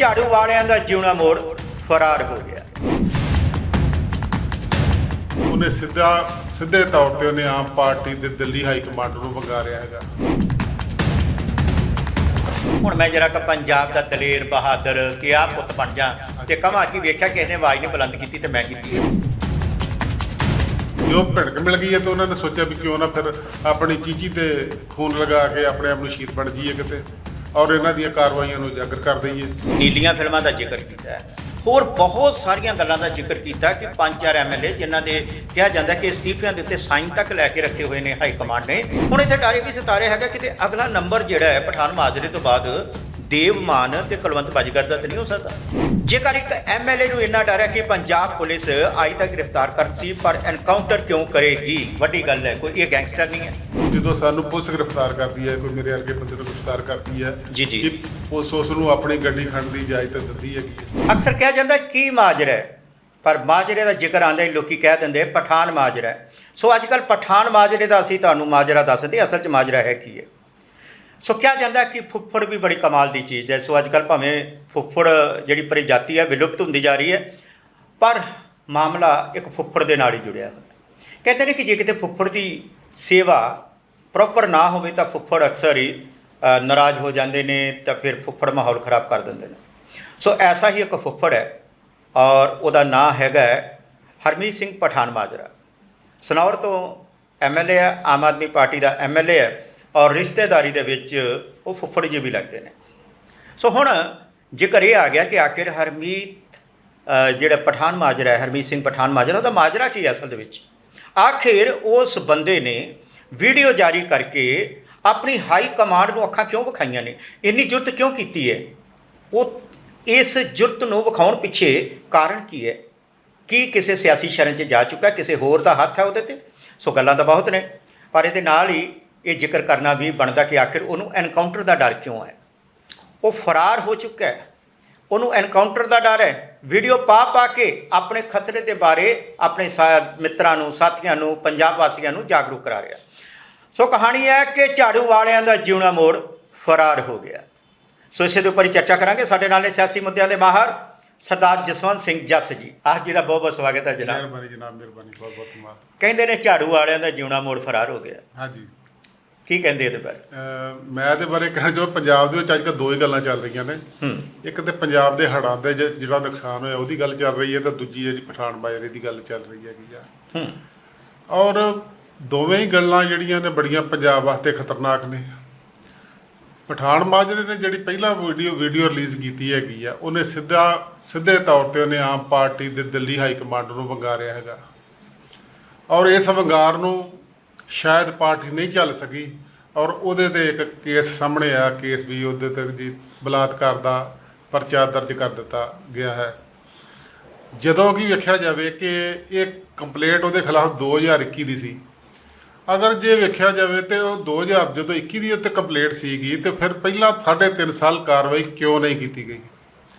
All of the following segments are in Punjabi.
ਝਾੜੂ ਵਾਲਿਆਂ ਦਾ ਜਿਉਣਾ ਮੋੜ ਫਰਾਰ ਹੋ ਗਿਆ। ਉਹਨੇ ਸਿੱਧਾ ਸਿੱਧੇ ਤੌਰ ਤੇ ਉਹਨੇ ਆਮ ਪਾਰਟੀ ਦੇ ਦਿੱਲੀ ਹਾਈ ਕਮਾਂਡ ਨੂੰ ਵੰਗਾਰਿਆ ਹੈਗਾ। ਹੁਣ ਮੈਂ ਜਰਾ ਕ ਪੰਜਾਬ ਦਾ ਦਲੇਰ ਬਹਾਦਰ ਕਿ ਆ ਪੁੱਤ ਬਣ ਜਾ ਤੇ ਕਮਾ ਕੀ ਵੇਖਿਆ ਕਿਸੇ ਨੇ ਆਵਾਜ਼ ਨਹੀਂ ਬੁਲੰਦ ਕੀਤੀ ਤੇ ਮੈਂ ਕੀਤੀ ਹੈ। ਜੋ ਭਿੜਕ ਮਿਲ ਗਈ ਹੈ ਤਾਂ ਉਹਨਾਂ ਨੇ ਸੋਚਿਆ ਵੀ ਕਿਉਂ ਨਾ ਫਿਰ ਆਪਣੀ ਚੀਚੀ ਤੇ ਖੂਨ ਲਗਾ ਕੇ ਆਪਣੇ ਆਪ ਨੂੰ ਸ਼ਹੀਦ ਬਣ ਜਾਈਏ ਕਿਤੇ। ਔਰ ਇਹਨਾਂ ਦੀਆਂ ਕਾਰਵਾਈਆਂ ਨੂੰ ਉਜਾਗਰ ਕਰ ਦਈਏ। ਨੀਲੀਆਂ ਫਿਲਮਾਂ ਦਾ ਜ਼ਿਕਰ ਕੀਤਾ ਹੈ। ਹੋਰ ਬਹੁਤ ਸਾਰੀਆਂ ਗੱਲਾਂ ਦਾ ਜ਼ਿਕਰ ਕੀਤਾ ਕਿ ਪੰਜ ਚਾਰ ਐਮਐਲਏ ਜਿਨ੍ਹਾਂ ਦੇ ਕਿਹਾ ਜਾਂਦਾ ਕਿ ਅਸਤੀਫਿਆਂ ਦੇ ਉੱਤੇ ਸਾਈਨ ਤੱਕ ਲੈ ਕੇ ਰੱਖੇ ਹੋਏ ਨੇ ਹਾਈ ਕਮਾਂਡ ਨੇ। ਹੁਣ ਇੱਥੇ ਡਾਰੇ ਵੀ ਸਿਤਾਰੇ ਹੈਗਾ ਕਿਤੇ ਅਗਲਾ ਨੰਬਰ ਜਿਹੜਾ ਹੈ ਪਠਾਨ ਮਾਜਰੇ ਤੋਂ ਬਾਅਦ ਦੇਵਮਾਨ ਤੇ ਕੁਲਵੰਤ ਬਾਜੀਗਰ ਦਾ ਤਾਂ ਨਹੀਂ ਹੋ ਸਕਦਾ। ਜੇਕਰ ਇੱਕ ਐਮਐਲਏ ਨੂੰ ਇੰਨਾ ਡਰ ਹੈ ਕਿ ਪੰਜਾਬ ਪੁਲਿਸ ਅੱਜ ਤੱਕ ਗ੍ਰਿਫਤਾਰ ਕਰ ਸੀ ਪਰ ਐਨਕਾਊਂਟਰ ਕਿਉਂ ਕਰੇਗੀ? ਵੱਡੀ ਗੱਲ ਹੈ ਕੋਈ ਇਹ ਗੈਂਗਸਟਰ ਨਹੀਂ ਹੈ। ਜਦੋਂ ਸਾਨੂੰ ਪੁਲਿਸ ਗ੍ਰਿਫਤਾਰ ਕਰਦੀ ਹੈ ਕੋਈ ਮੇਰੇ ਵਰਗੇ ਬੰਦੇ ਨੂੰ ਗ੍ਰਿਫਤਾਰ ਕਰਦੀ ਹੈ ਜੀ, ਜੀ। ਕਿ ਪੁਲਿਸ ਉਸ ਨੂੰ ਆਪਣੀ ਗੱਡੀ ਖੜਨ ਦੀ ਇਜਾਜ਼ਤ ਦਿੰਦੀ ਹੈਗੀ ਹੈ। ਅਕਸਰ ਕਿਹਾ ਜਾਂਦਾ ਕੀ ਮਾਜਰਾ ਹੈ? ਪਰ ਮਾਜਰੇ ਦਾ ਜ਼ਿਕਰ ਆਉਂਦਾ ਹੀ ਲੋਕੀ ਕਹਿ ਦਿੰਦੇ ਪਠਾਨ ਮਾਜਰਾ ਸੋ ਅੱਜ ਕੱਲ ਪਠਾਨ ਮਾਜਰੇ ਦਾ ਅਸੀਂ ਤੁਹਾਨੂੰ ਮਾਜਰਾ ਦੱਸਦੇ ਅਸਲ 'ਚ ਮਾਜਰਾ ਹੈ ਕੀ ਹੈ? ਸੋ ਕਿਹਾ ਜਾਂਦਾ ਕਿ ਫੁੱਫੜ ਵੀ ਬੜੀ ਕਮਾਲ ਦੀ ਚੀਜ਼ ਹੈ। ਸੋ ਅੱਜ ਕੱਲ ਭਾਵੇਂ ਫੁੱਫੜ ਜਿਹੜੀ ਪ੍ਰਜਾਤੀ ਹੈ, ਵਿਲੁਪਤ ਹੁੰਦੀ ਜਾ ਰਹੀ ਹੈ, ਪਰ ਮਾਮਲਾ ਇੱਕ ਫੁੱਫੜ ਦੇ ਨਾਲ ਹੀ ਜੁੜਿਆ ਹੋਇਆ ਕਹਿੰਦੇ ਨੇ ਕਿ ਜੇ ਕਿਤੇ ਫੁੱਫੜ ਦੀ ਸੇਵਾ ਪ੍ਰੋਪਰ ਨਾ ਹੋਵੇ ਤਾਂ ਫੁੱਫੜ ਅਕਸਰ ਹੀ ਨਾਰਾਜ਼ ਹੋ ਜਾਂਦੇ ਨੇ ਤਾਂ ਫਿਰ ਫੁੱਫੜ ਮਾਹੌਲ ਖਰਾਬ ਕਰ ਦਿੰਦੇ ਨੇ। ਸੋ ਐਸਾ ਹੀ ਇੱਕ ਫੁੱਫੜ ਹੈ ਔਰ ਉਹਦਾ ਨਾਂ ਹੈਗਾ ਹਰਮੀਤ ਸਿੰਘ ਪਠਾਨ ਮਾਜਰਾ। ਸਨੌਰ ਤੋਂ ਐਮਐਲਏ ਹੈ, ਆਮ ਆਦਮੀ ਪਾਰਟੀ ਦਾ ਐਮਐਲਏ ਹੈ। ਔਰ ਰਿਸ਼ਤੇਦਾਰੀ ਦੇ ਵਿੱਚ ਉਹ ਫੁੱਫੜ ਜੀ ਵੀ ਲੱਗਦੇ ਨੇ। ਸੋ ਹੁਣ ਜੇਕਰ ਇਹ ਆ ਗਿਆ ਕਿ ਆਖਿਰ ਹਰਮੀਤ ਜਿਹੜਾ ਪਠਾਨ ਮਾਜਰਾ ਹੈ, ਹਰਮੀਤ ਸਿੰਘ ਪਠਾਨ ਮਾਜਰਾ, ਉਹਦਾ ਮਾਜਰਾ ਕੀ ਹੈ ਅਸਲ ਦੇ ਵਿੱਚ? ਆਖਿਰ ਉਸ ਬੰਦੇ ਨੇ ਵੀਡੀਓ ਜਾਰੀ ਕਰਕੇ ਆਪਣੀ ਹਾਈ ਕਮਾਂਡ ਨੂੰ ਅੱਖਾਂ ਕਿਉਂ ਵਿਖਾਈਆਂ ਨੇ? ਇੰਨੀ ਜੁਰਤ ਕਿਉਂ ਕੀਤੀ ਹੈ? ਉਹ ਇਸ ਜੁਰਤ ਨੂੰ ਵਿਖਾਉਣ ਪਿੱਛੇ ਕਾਰਨ ਕੀ ਹੈ? ਕੀ ਕਿਸੇ ਸਿਆਸੀ ਸ਼ਰਨ 'ਚ ਜਾ ਚੁੱਕਾ ਕਿਸੇ ਹੋਰ ਦਾ ਹੱਥ ਹੈ ਉਹਦੇ ਤੇ? ਸੋ ਗੱਲਾਂ ਤਾਂ ਬਹੁਤ ਨੇ, ਪਰ ਇਹਦੇ ਨਾਲ ਹੀ ਇਹ ਜ਼ਿਕਰ ਕਰਨਾ ਵੀ ਬਣਦਾ ਕਿ ਆਖਿਰ ਉਹਨੂੰ ਐਨਕਾਊਂਟਰ ਦਾ ਡਰ ਕਿਉਂ ਹੈ? ਉਹ ਫਰਾਰ ਹੋ ਚੁੱਕਾ ਹੈ। ਉਹਨੂੰ ਐਨਕਾਊਂਟਰ ਦਾ ਡਰ ਹੈ। ਵੀਡੀਓ ਪਾ ਪਾ ਕੇ ਆਪਣੇ ਖਤਰੇ ਦੇ ਬਾਰੇ ਆਪਣੇ ਮਿੱਤਰਾਂ ਨੂੰ ਸਾਥੀਆਂ ਨੂੰ ਪੰਜਾਬ ਵਾਸੀਆਂ ਨੂੰ ਜਾਗਰੂਕ ਕਰਾ ਰਿਹਾ ਸੋ ਕਹਾਣੀ ਹੈ ਕਿ ਝਾੜੂ ਵਾਲਿਆਂ ਦਾ ਜਿਉਣਾ ਮੋੜ ਫਰਾਰ ਹੋ ਗਿਆ ਸੋ ਇਸੇ ਦੇ ਉੱਪਰ ਹੀ ਚਰਚਾ ਕਰਾਂਗੇ। ਸਾਡੇ ਨਾਲ ਨੇ ਸਿਆਸੀ ਮੁੱਦਿਆਂ ਦੇ ਮਾਹਰ ਸਰਦਾਰ ਜਸਵੰਤ ਸਿੰਘ ਜੱਸ ਜੀ। ਆਪ ਜੀ ਦਾ ਬਹੁਤ ਬਹੁਤ ਸਵਾਗਤ ਹੈ ਜਨਾਬ। ਮਿਹਰਬਾਨੀ ਜਨਾਬ ਮਿਹਰਬਾਨੀ ਬਹੁਤ ਬਹੁਤ ਧੰਨਵਾਦ। ਕਹਿੰਦੇ ਨੇ ਝਾੜੂ ਵਾਲਿਆਂ ਦਾ ਜਿਉਣਾ ਮੋੜ ਫਰਾਰ ਹੋ ਗਿਆ ਹਾਂਜੀ। ਕੀ ਕਹਿੰਦੇ ਇਹਦੇ ਬਾਰੇ? ਮੈਂ ਇਹਦੇ ਬਾਰੇ ਕਹਿਣਾ ਜੋ ਪੰਜਾਬ ਦੇ ਵਿੱਚ ਅੱਜ ਕੱਲ੍ਹ ਦੋ ਹੀ ਗੱਲਾਂ ਚੱਲ ਰਹੀਆਂ ਨੇ। ਇੱਕ ਤੇ ਪੰਜਾਬ ਦੇ ਹੜ੍ਹਾਂ ਦੇ ਜ- ਜਿਹੜਾ ਨੁਕਸਾਨ ਹੋਇਆ ਉਹਦੀ ਗੱਲ ਚੱਲ ਰਹੀ ਹੈ ਤੇ ਦੂਜੀ ਹੈ ਜੀ ਪਠਾਨ ਬਾਜਰੇ ਦੀ ਗੱਲ ਚੱਲ ਰਹੀ ਹੈਗੀ ਆ। ਹੂੰ। ਔਰ ਦੋਵੇਂ ਹੀ ਗੱਲਾਂ ਜਿਹੜੀਆਂ ਨੇ ਬੜੀਆਂ ਪੰਜਾਬ ਵਾਸਤੇ ਖਤਰਨਾਕ ਨੇ। ਪਠਾਨ ਮਾਜਰੇ ਨੇ ਜਿਹੜੀ ਪਹਿਲਾਂ ਵੀਡੀਓ ਵੀਡੀਓ ਰਿਲੀਜ਼ ਕੀਤੀ ਹੈਗੀ ਆ ਉਹਨੇ ਸਿੱਧਾ ਸਿੱਧੇ ਤੌਰ ਤੇ ਉਹਨੇ ਆਮ ਪਾਰਟੀ ਦੇ ਦਿੱਲੀ ਹਾਈ ਕਮਾਂਡ ਨੂੰ ਵੰਗਾਰਿਆ ਹੈਗਾ। ਔਰ ਇਸ ਵੰਗਾਰ ਨੂੰ ਸ਼ਾਇਦ ਪਾਰਟੀ ਨਹੀਂ ਚੱਲ ਸਕੀ ਔਰ ਉਹਦੇ ਤੇ ਇੱਕ ਕੇਸ ਸਾਹਮਣੇ ਆ ਕੇਸ ਵੀ ਉਹਦੇ ਤੇ ਜੀ ਬਲਾਤਕਾਰ ਦਾ ਪਰਚਾ ਦਰਜ ਕਰ ਦਿੱਤਾ ਗਿਆ ਹੈ। ਜਦੋਂ ਕਿ ਵੇਖਿਆ ਜਾਵੇ ਕਿ ਇਹ ਕੰਪਲੇਂਟ ਉਹਦੇ ਖਿਲਾਫ 2021 ਦੀ ਸੀ। ਅਗਰ ਜੇ ਵੇਖਿਆ ਜਾਵੇ ਤੇ ਉਹ 2000 ਜਦੋਂ 21 ਦੀ ਉੱਤੇ ਕੰਪਲੇਂਟ ਸੀਗੀ ਤੇ ਫਿਰ ਪਹਿਲਾਂ 3.5 ਸਾਲ ਕਾਰਵਾਈ ਕਿਉਂ ਨਹੀਂ ਕੀਤੀ ਗਈ?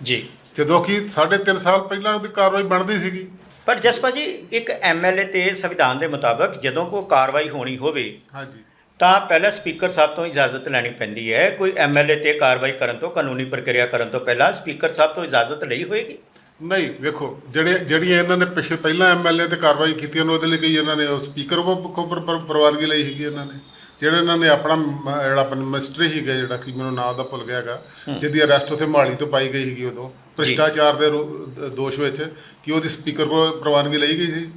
ਜੀ। ਜਦੋਂ ਕਿ 3.5 ਸਾਲ ਪਹਿਲਾਂ ਉਹਦੀ ਕਾਰਵਾਈ ਬਣਦੀ ਸੀਗੀ। ਪਰ ਜਸਪਾ ਜੀ ਇੱਕ ਐਮਐਲਏ ਤੇ ਸੰਵਿਧਾਨ ਦੇ ਮੁਤਾਬਕ ਜਦੋਂ ਕੋਈ ਕਾਰਵਾਈ ਹੋਣੀ ਹੋਵੇ ਹਾਂਜੀ। ਤਾਂ ਪਹਿਲਾਂ ਸਪੀਕਰ ਸਾਹਿਬ ਤੋਂ ਇਜਾਜ਼ਤ ਲੈਣੀ ਪੈਂਦੀ ਹੈ। ਕੋਈ ਐਮਐਲਏ ਤੇ ਕਾਰਵਾਈ ਕਰਨ ਤੋਂ ਕਾਨੂੰਨੀ ਪ੍ਰਕਿਰਿਆ ਕਰਨ ਤੋਂ ਪਹਿਲਾਂ ਸਪੀਕਰ ਸਾਹਿਬ ਤੋਂ ਇਜਾਜ਼ਤ ਲਈ ਹੋਏਗੀ? ਨਹੀਂ ਵੇਖੋ ਜਿਹੜੇ ਜਿਹੜੀਆਂ ਇਹਨਾਂ ਨੇ ਪਿਛਲੇ ਪਹਿਲਾਂ ਐਮਐਲਏ ਤੇ ਕਾਰਵਾਈ ਕੀਤੀ ਉਹਨੂੰ ਉਹਦੇ ਲਈ ਕੋਈ ਇਹਨਾਂ ਨੇ ਉਹ ਸਪੀਕਰ ਕੋ ਕੋ ਪਰ- ਪਰ- ਪ੍ਰਵਾਨਗੀ ਲਈ ਸੀਗੀ ਇਹਨਾਂ ਨੇ। ਜਿਹੜੇ ਇਹਨਾਂ ਨੇ ਆਪਣਾ ਜਿਹੜਾ ਆਪਣਾ ਮਿਸਟਰੀ ਸੀਗਾ ਜਿਹੜਾ ਕਿ ਮੈਨੂੰ ਨਾਮ ਦਾ ਭੁੱਲ ਗਿਆਗਾ ਜਿਹਦੀ ਅਰੈਸਟ ਉੱਥੇ ਮਾਲੀ ਤੋਂ ਪਾਈ ਗਈ ਸੀਗੀ ਉਦੋਂ। ਭ੍ਰਿਸ਼ਟਾਚਾਰ ਦੇ ਰੋ- ਦੋਸ਼ ਵਿੱਚ ਕਿ ਉਹਦੀ ਸਪੀਕਰ ਕੋਲ ਪ੍ਰਵਾਨਗੀ ਲਈ ਗਈ ਸੀ।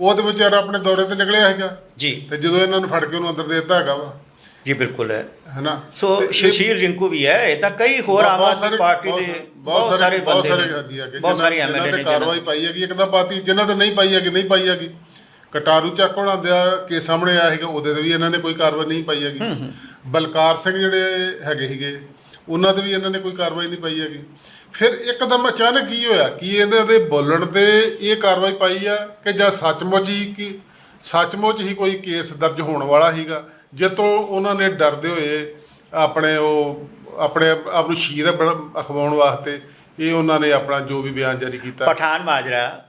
ਉਹ ਤੇ ਵਿਚਾਰਾ ਆਪਣੇ ਦੌਰੇ ਤੇ ਨਿਕਲਿਆ ਹੈਗਾ ਜੀ। ਤੇ ਜਦੋਂ ਇਹਨਾਂ ਨੂੰ ਫੜ ਕੇ ਉਹਨੂੰ ਅੰਦਰ ਦੇ ਦਿੱਤਾ ਹੈਗਾ ਵਾ। ਜੀ ਬਿਲਕੁਲ ਹੈ। ਹੈਨਾ? ਸੋ ਤੇ ਇਹ- ਰਿੰਕੂ ਵੀ ਹੈ। ਇਹ ਤਾਂ ਕਈ ਹੋਰ ਆਮ ਬਹੁਤ ਆਦਮੀ ਸਾਰੇ- ਪਾਰਟੀ ਬਹੁਤ- ਦੇ ਬਹੁਤ ਸਾਰੇ ਬੰਦੇ ਬਹੁਤ ਸਾਰੇ ਨੇ। ਹਾਂਜੀ ਹੈਗੇ ਬਹੁਤ ਸਾਰੇ ਜਿਨ੍ਹਾਂ- ਐਮਐਲਏ ਜਿਨ੍ਹਾਂ ਨੇ ਤੇ ਕਾਰਵਾਈ ਪਾਈ ਹੈਗੀ ਇੱਕਦਮ ਪਾਤੀ। ਜਿਨ੍ਹਾਂ ਤੇ ਨਹੀਂ ਪਾਈ ਹੈਗੀ ਨਹੀਂ ਪਾਈ ਹੈਗੀ। ਕਟਾਰੂ ਚੱਕ ਹੋਣਾ ਦਾ ਕੇਸ ਸਾਹਮਣੇ ਆਇਆ ਸੀਗਾ ਉਹਦੇ ਤੇ ਵੀ ਇਹਨਾਂ ਨੇ ਕੋਈ ਕਾਰਵਾਈ ਨਹੀਂ ਪਾਈ ਹੈਗੀ। ਬਲਕਾਰ ਸਿੰਘ ਜਿਹੜੇ ਹੈਗੇ ਸੀਗੇ ਉਹਨਾਂ ਤੇ ਵੀ ਇਹਨਾਂ ਨੇ ਕੋਈ ਕਾਰਵਾਈ ਨਹੀਂ ਪਾਈ ਹੈਗੀ। ਫਿਰ ਇੱਕਦਮ ਅਚਾਨਕ ਕੀ ਹੋਇਆ? ਕੀ ਇਹਨਾਂ ਦੇ ਬੋਲਣ ਤੇ ਇਹ ਕਾਰਵਾਈ ਪਾਈ ਆ ਕਿ ਜਾਂ ਸੱਚਮੁੱਚ ਹੀ ਕਿ ਸੱਚਮੁੱਚ ਹੀ ਕੋਈ ਕੇਸ ਦਰਜ ਹੋਣ ਵਾਲਾ ਸੀਗਾ? ਜਿੱਤੋਂ ਉਹਨਾਂ ਨੇ ਡਰਦੇ ਹੋਏ ਆਪਣੇ ਉਹ ਆਪਣੇ ਆਪ ਨੂੰ ਸ਼ਹੀਦ ਬਣ- ਅਖਵਾਉਣ ਵਾਸਤੇ ਇਹ ਉਹਨਾਂ ਨੇ ਆਪਣਾ ਜੋ ਵੀ ਬਿਆਨ ਜਾਰੀ ਕੀਤਾ। ਪਠਾਨ ਮਾਜਰਾ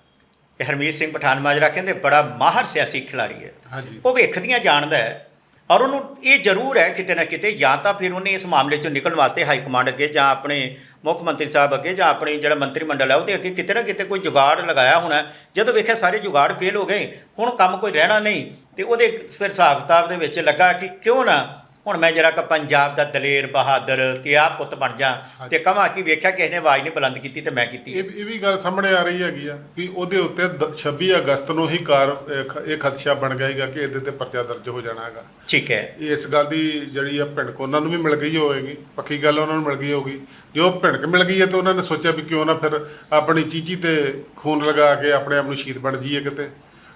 ਇਹ ਹਰਮੀਤ ਸਿੰਘ ਪਠਾਨ ਮਾਜਰਾ ਕਹਿੰਦੇ ਬੜਾ ਮਾਹਰ ਸਿਆਸੀ ਖਿਲਾੜੀ ਹੈ। ਹਾਂਜੀ। ਉਹ ਵੇਖਦੀਆਂ ਜਾਣਦਾ ਹੈ ਔਰ ਉਹਨੂੰ ਇਹ ਜ਼ਰੂਰ ਹੈ ਕਿਤੇ ਨਾ ਕਿਤੇ ਜਾਂ ਤਾਂ ਫਿਰ ਉਹਨੇ ਇਸ ਮਾਮਲੇ ਚੋਂ ਨਿਕਲਣ ਵਾਸਤੇ ਹਾਈ ਕਮਾਂਡ ਅੱਗੇ ਜਾਂ ਆਪਣੇ ਮੁੱਖ ਮੰਤਰੀ ਸਾਹਿਬ ਅੱਗੇ ਜਾਂ ਆਪਣੇ ਜਿਹੜਾ ਮੰਤਰੀ ਮੰਡਲ ਹੈ ਉਹਦੇ ਅੱਗੇ ਕਿਤੇ ਨਾ ਕਿਤੇ ਕੋਈ ਜੁਗਾੜ ਲਗਾਇਆ ਹੋਣਾ ਜਦੋਂ ਵੇਖਿਆ ਸਾਰੇ ਜੁਗਾੜ ਫੇਲ ਹੋ ਗਏ, ਹੁਣ ਕੰਮ ਕੋਈ ਰਹਿਣਾ ਨਹੀਂ ਤੇ ਉਹਦੇ ਫਿਰ ਹਿਸਾਬ ਕਿਤਾਬ ਦੇ ਵਿੱਚ ਲੱਗਾ ਕਿ ਕਿਉਂ ਨਾ ਹੁਣ ਮੈਂ ਜਰਾ ਕ ਪੰਜਾਬ ਦਾ ਦਲੇਰ ਬਹਾਦਰ ਤੇ ਆ ਪੁੱਤ ਬਣ ਜਾ ਤੇ ਕਹਾਂ ਕਿ ਵੇਖਿਆ ਕਿਸੇ ਨੇ ਆਵਾਜ਼ ਨਹੀਂ ਬੁਲੰਦ ਕੀਤੀ ਤੇ ਮੈਂ ਕੀਤੀ। ਇਹ ਇਹ ਵੀ ਗੱਲ ਸਾਹਮਣੇ ਆ ਰਹੀ ਹੈਗੀ ਆ ਵੀ ਉਹਦੇ ਉੱਤੇ ਦ- 26 ਅਗਸਤ ਨੂੰ ਹੀ ਕਾਰ ਇਹ ਖਦਸ਼ਾ ਬਣ ਗਿਆ ਹੈਗਾ ਕਿ ਇਹਦੇ ਤੇ ਪਰਚਾ ਦਰਜ ਹੋ ਜਾਣਾ ਹੈਗਾ। ਠੀਕ ਹੈ। ਇਸ ਗੱਲ ਦੀ ਜਿਹੜੀ ਆ ਭਿਣਕ ਉਹਨਾਂ ਨੂੰ ਵੀ ਮਿਲ ਗਈ ਹੋਵੇਗੀ ਪੱਕੀ ਗੱਲ ਉਹਨਾਂ ਨੂੰ ਮਿਲ ਗਈ ਹੋਊਗੀ। ਜੋ ਭਿਣਕ ਮਿਲ ਗਈ ਹੈ ਤੇ ਉਹਨਾਂ ਨੇ ਸੋਚਿਆ ਵੀ ਕਿਉਂ ਨਾ ਫਿਰ ਆਪਣੀ ਚੀਚੀ ਤੇ ਖੂਨ ਲਗਾ ਕੇ ਆਪਣੇ ਆਪ ਨੂੰ ਸ਼ਹੀਦ ਬਣ ਜਾਈਏ ਕਿਤੇ।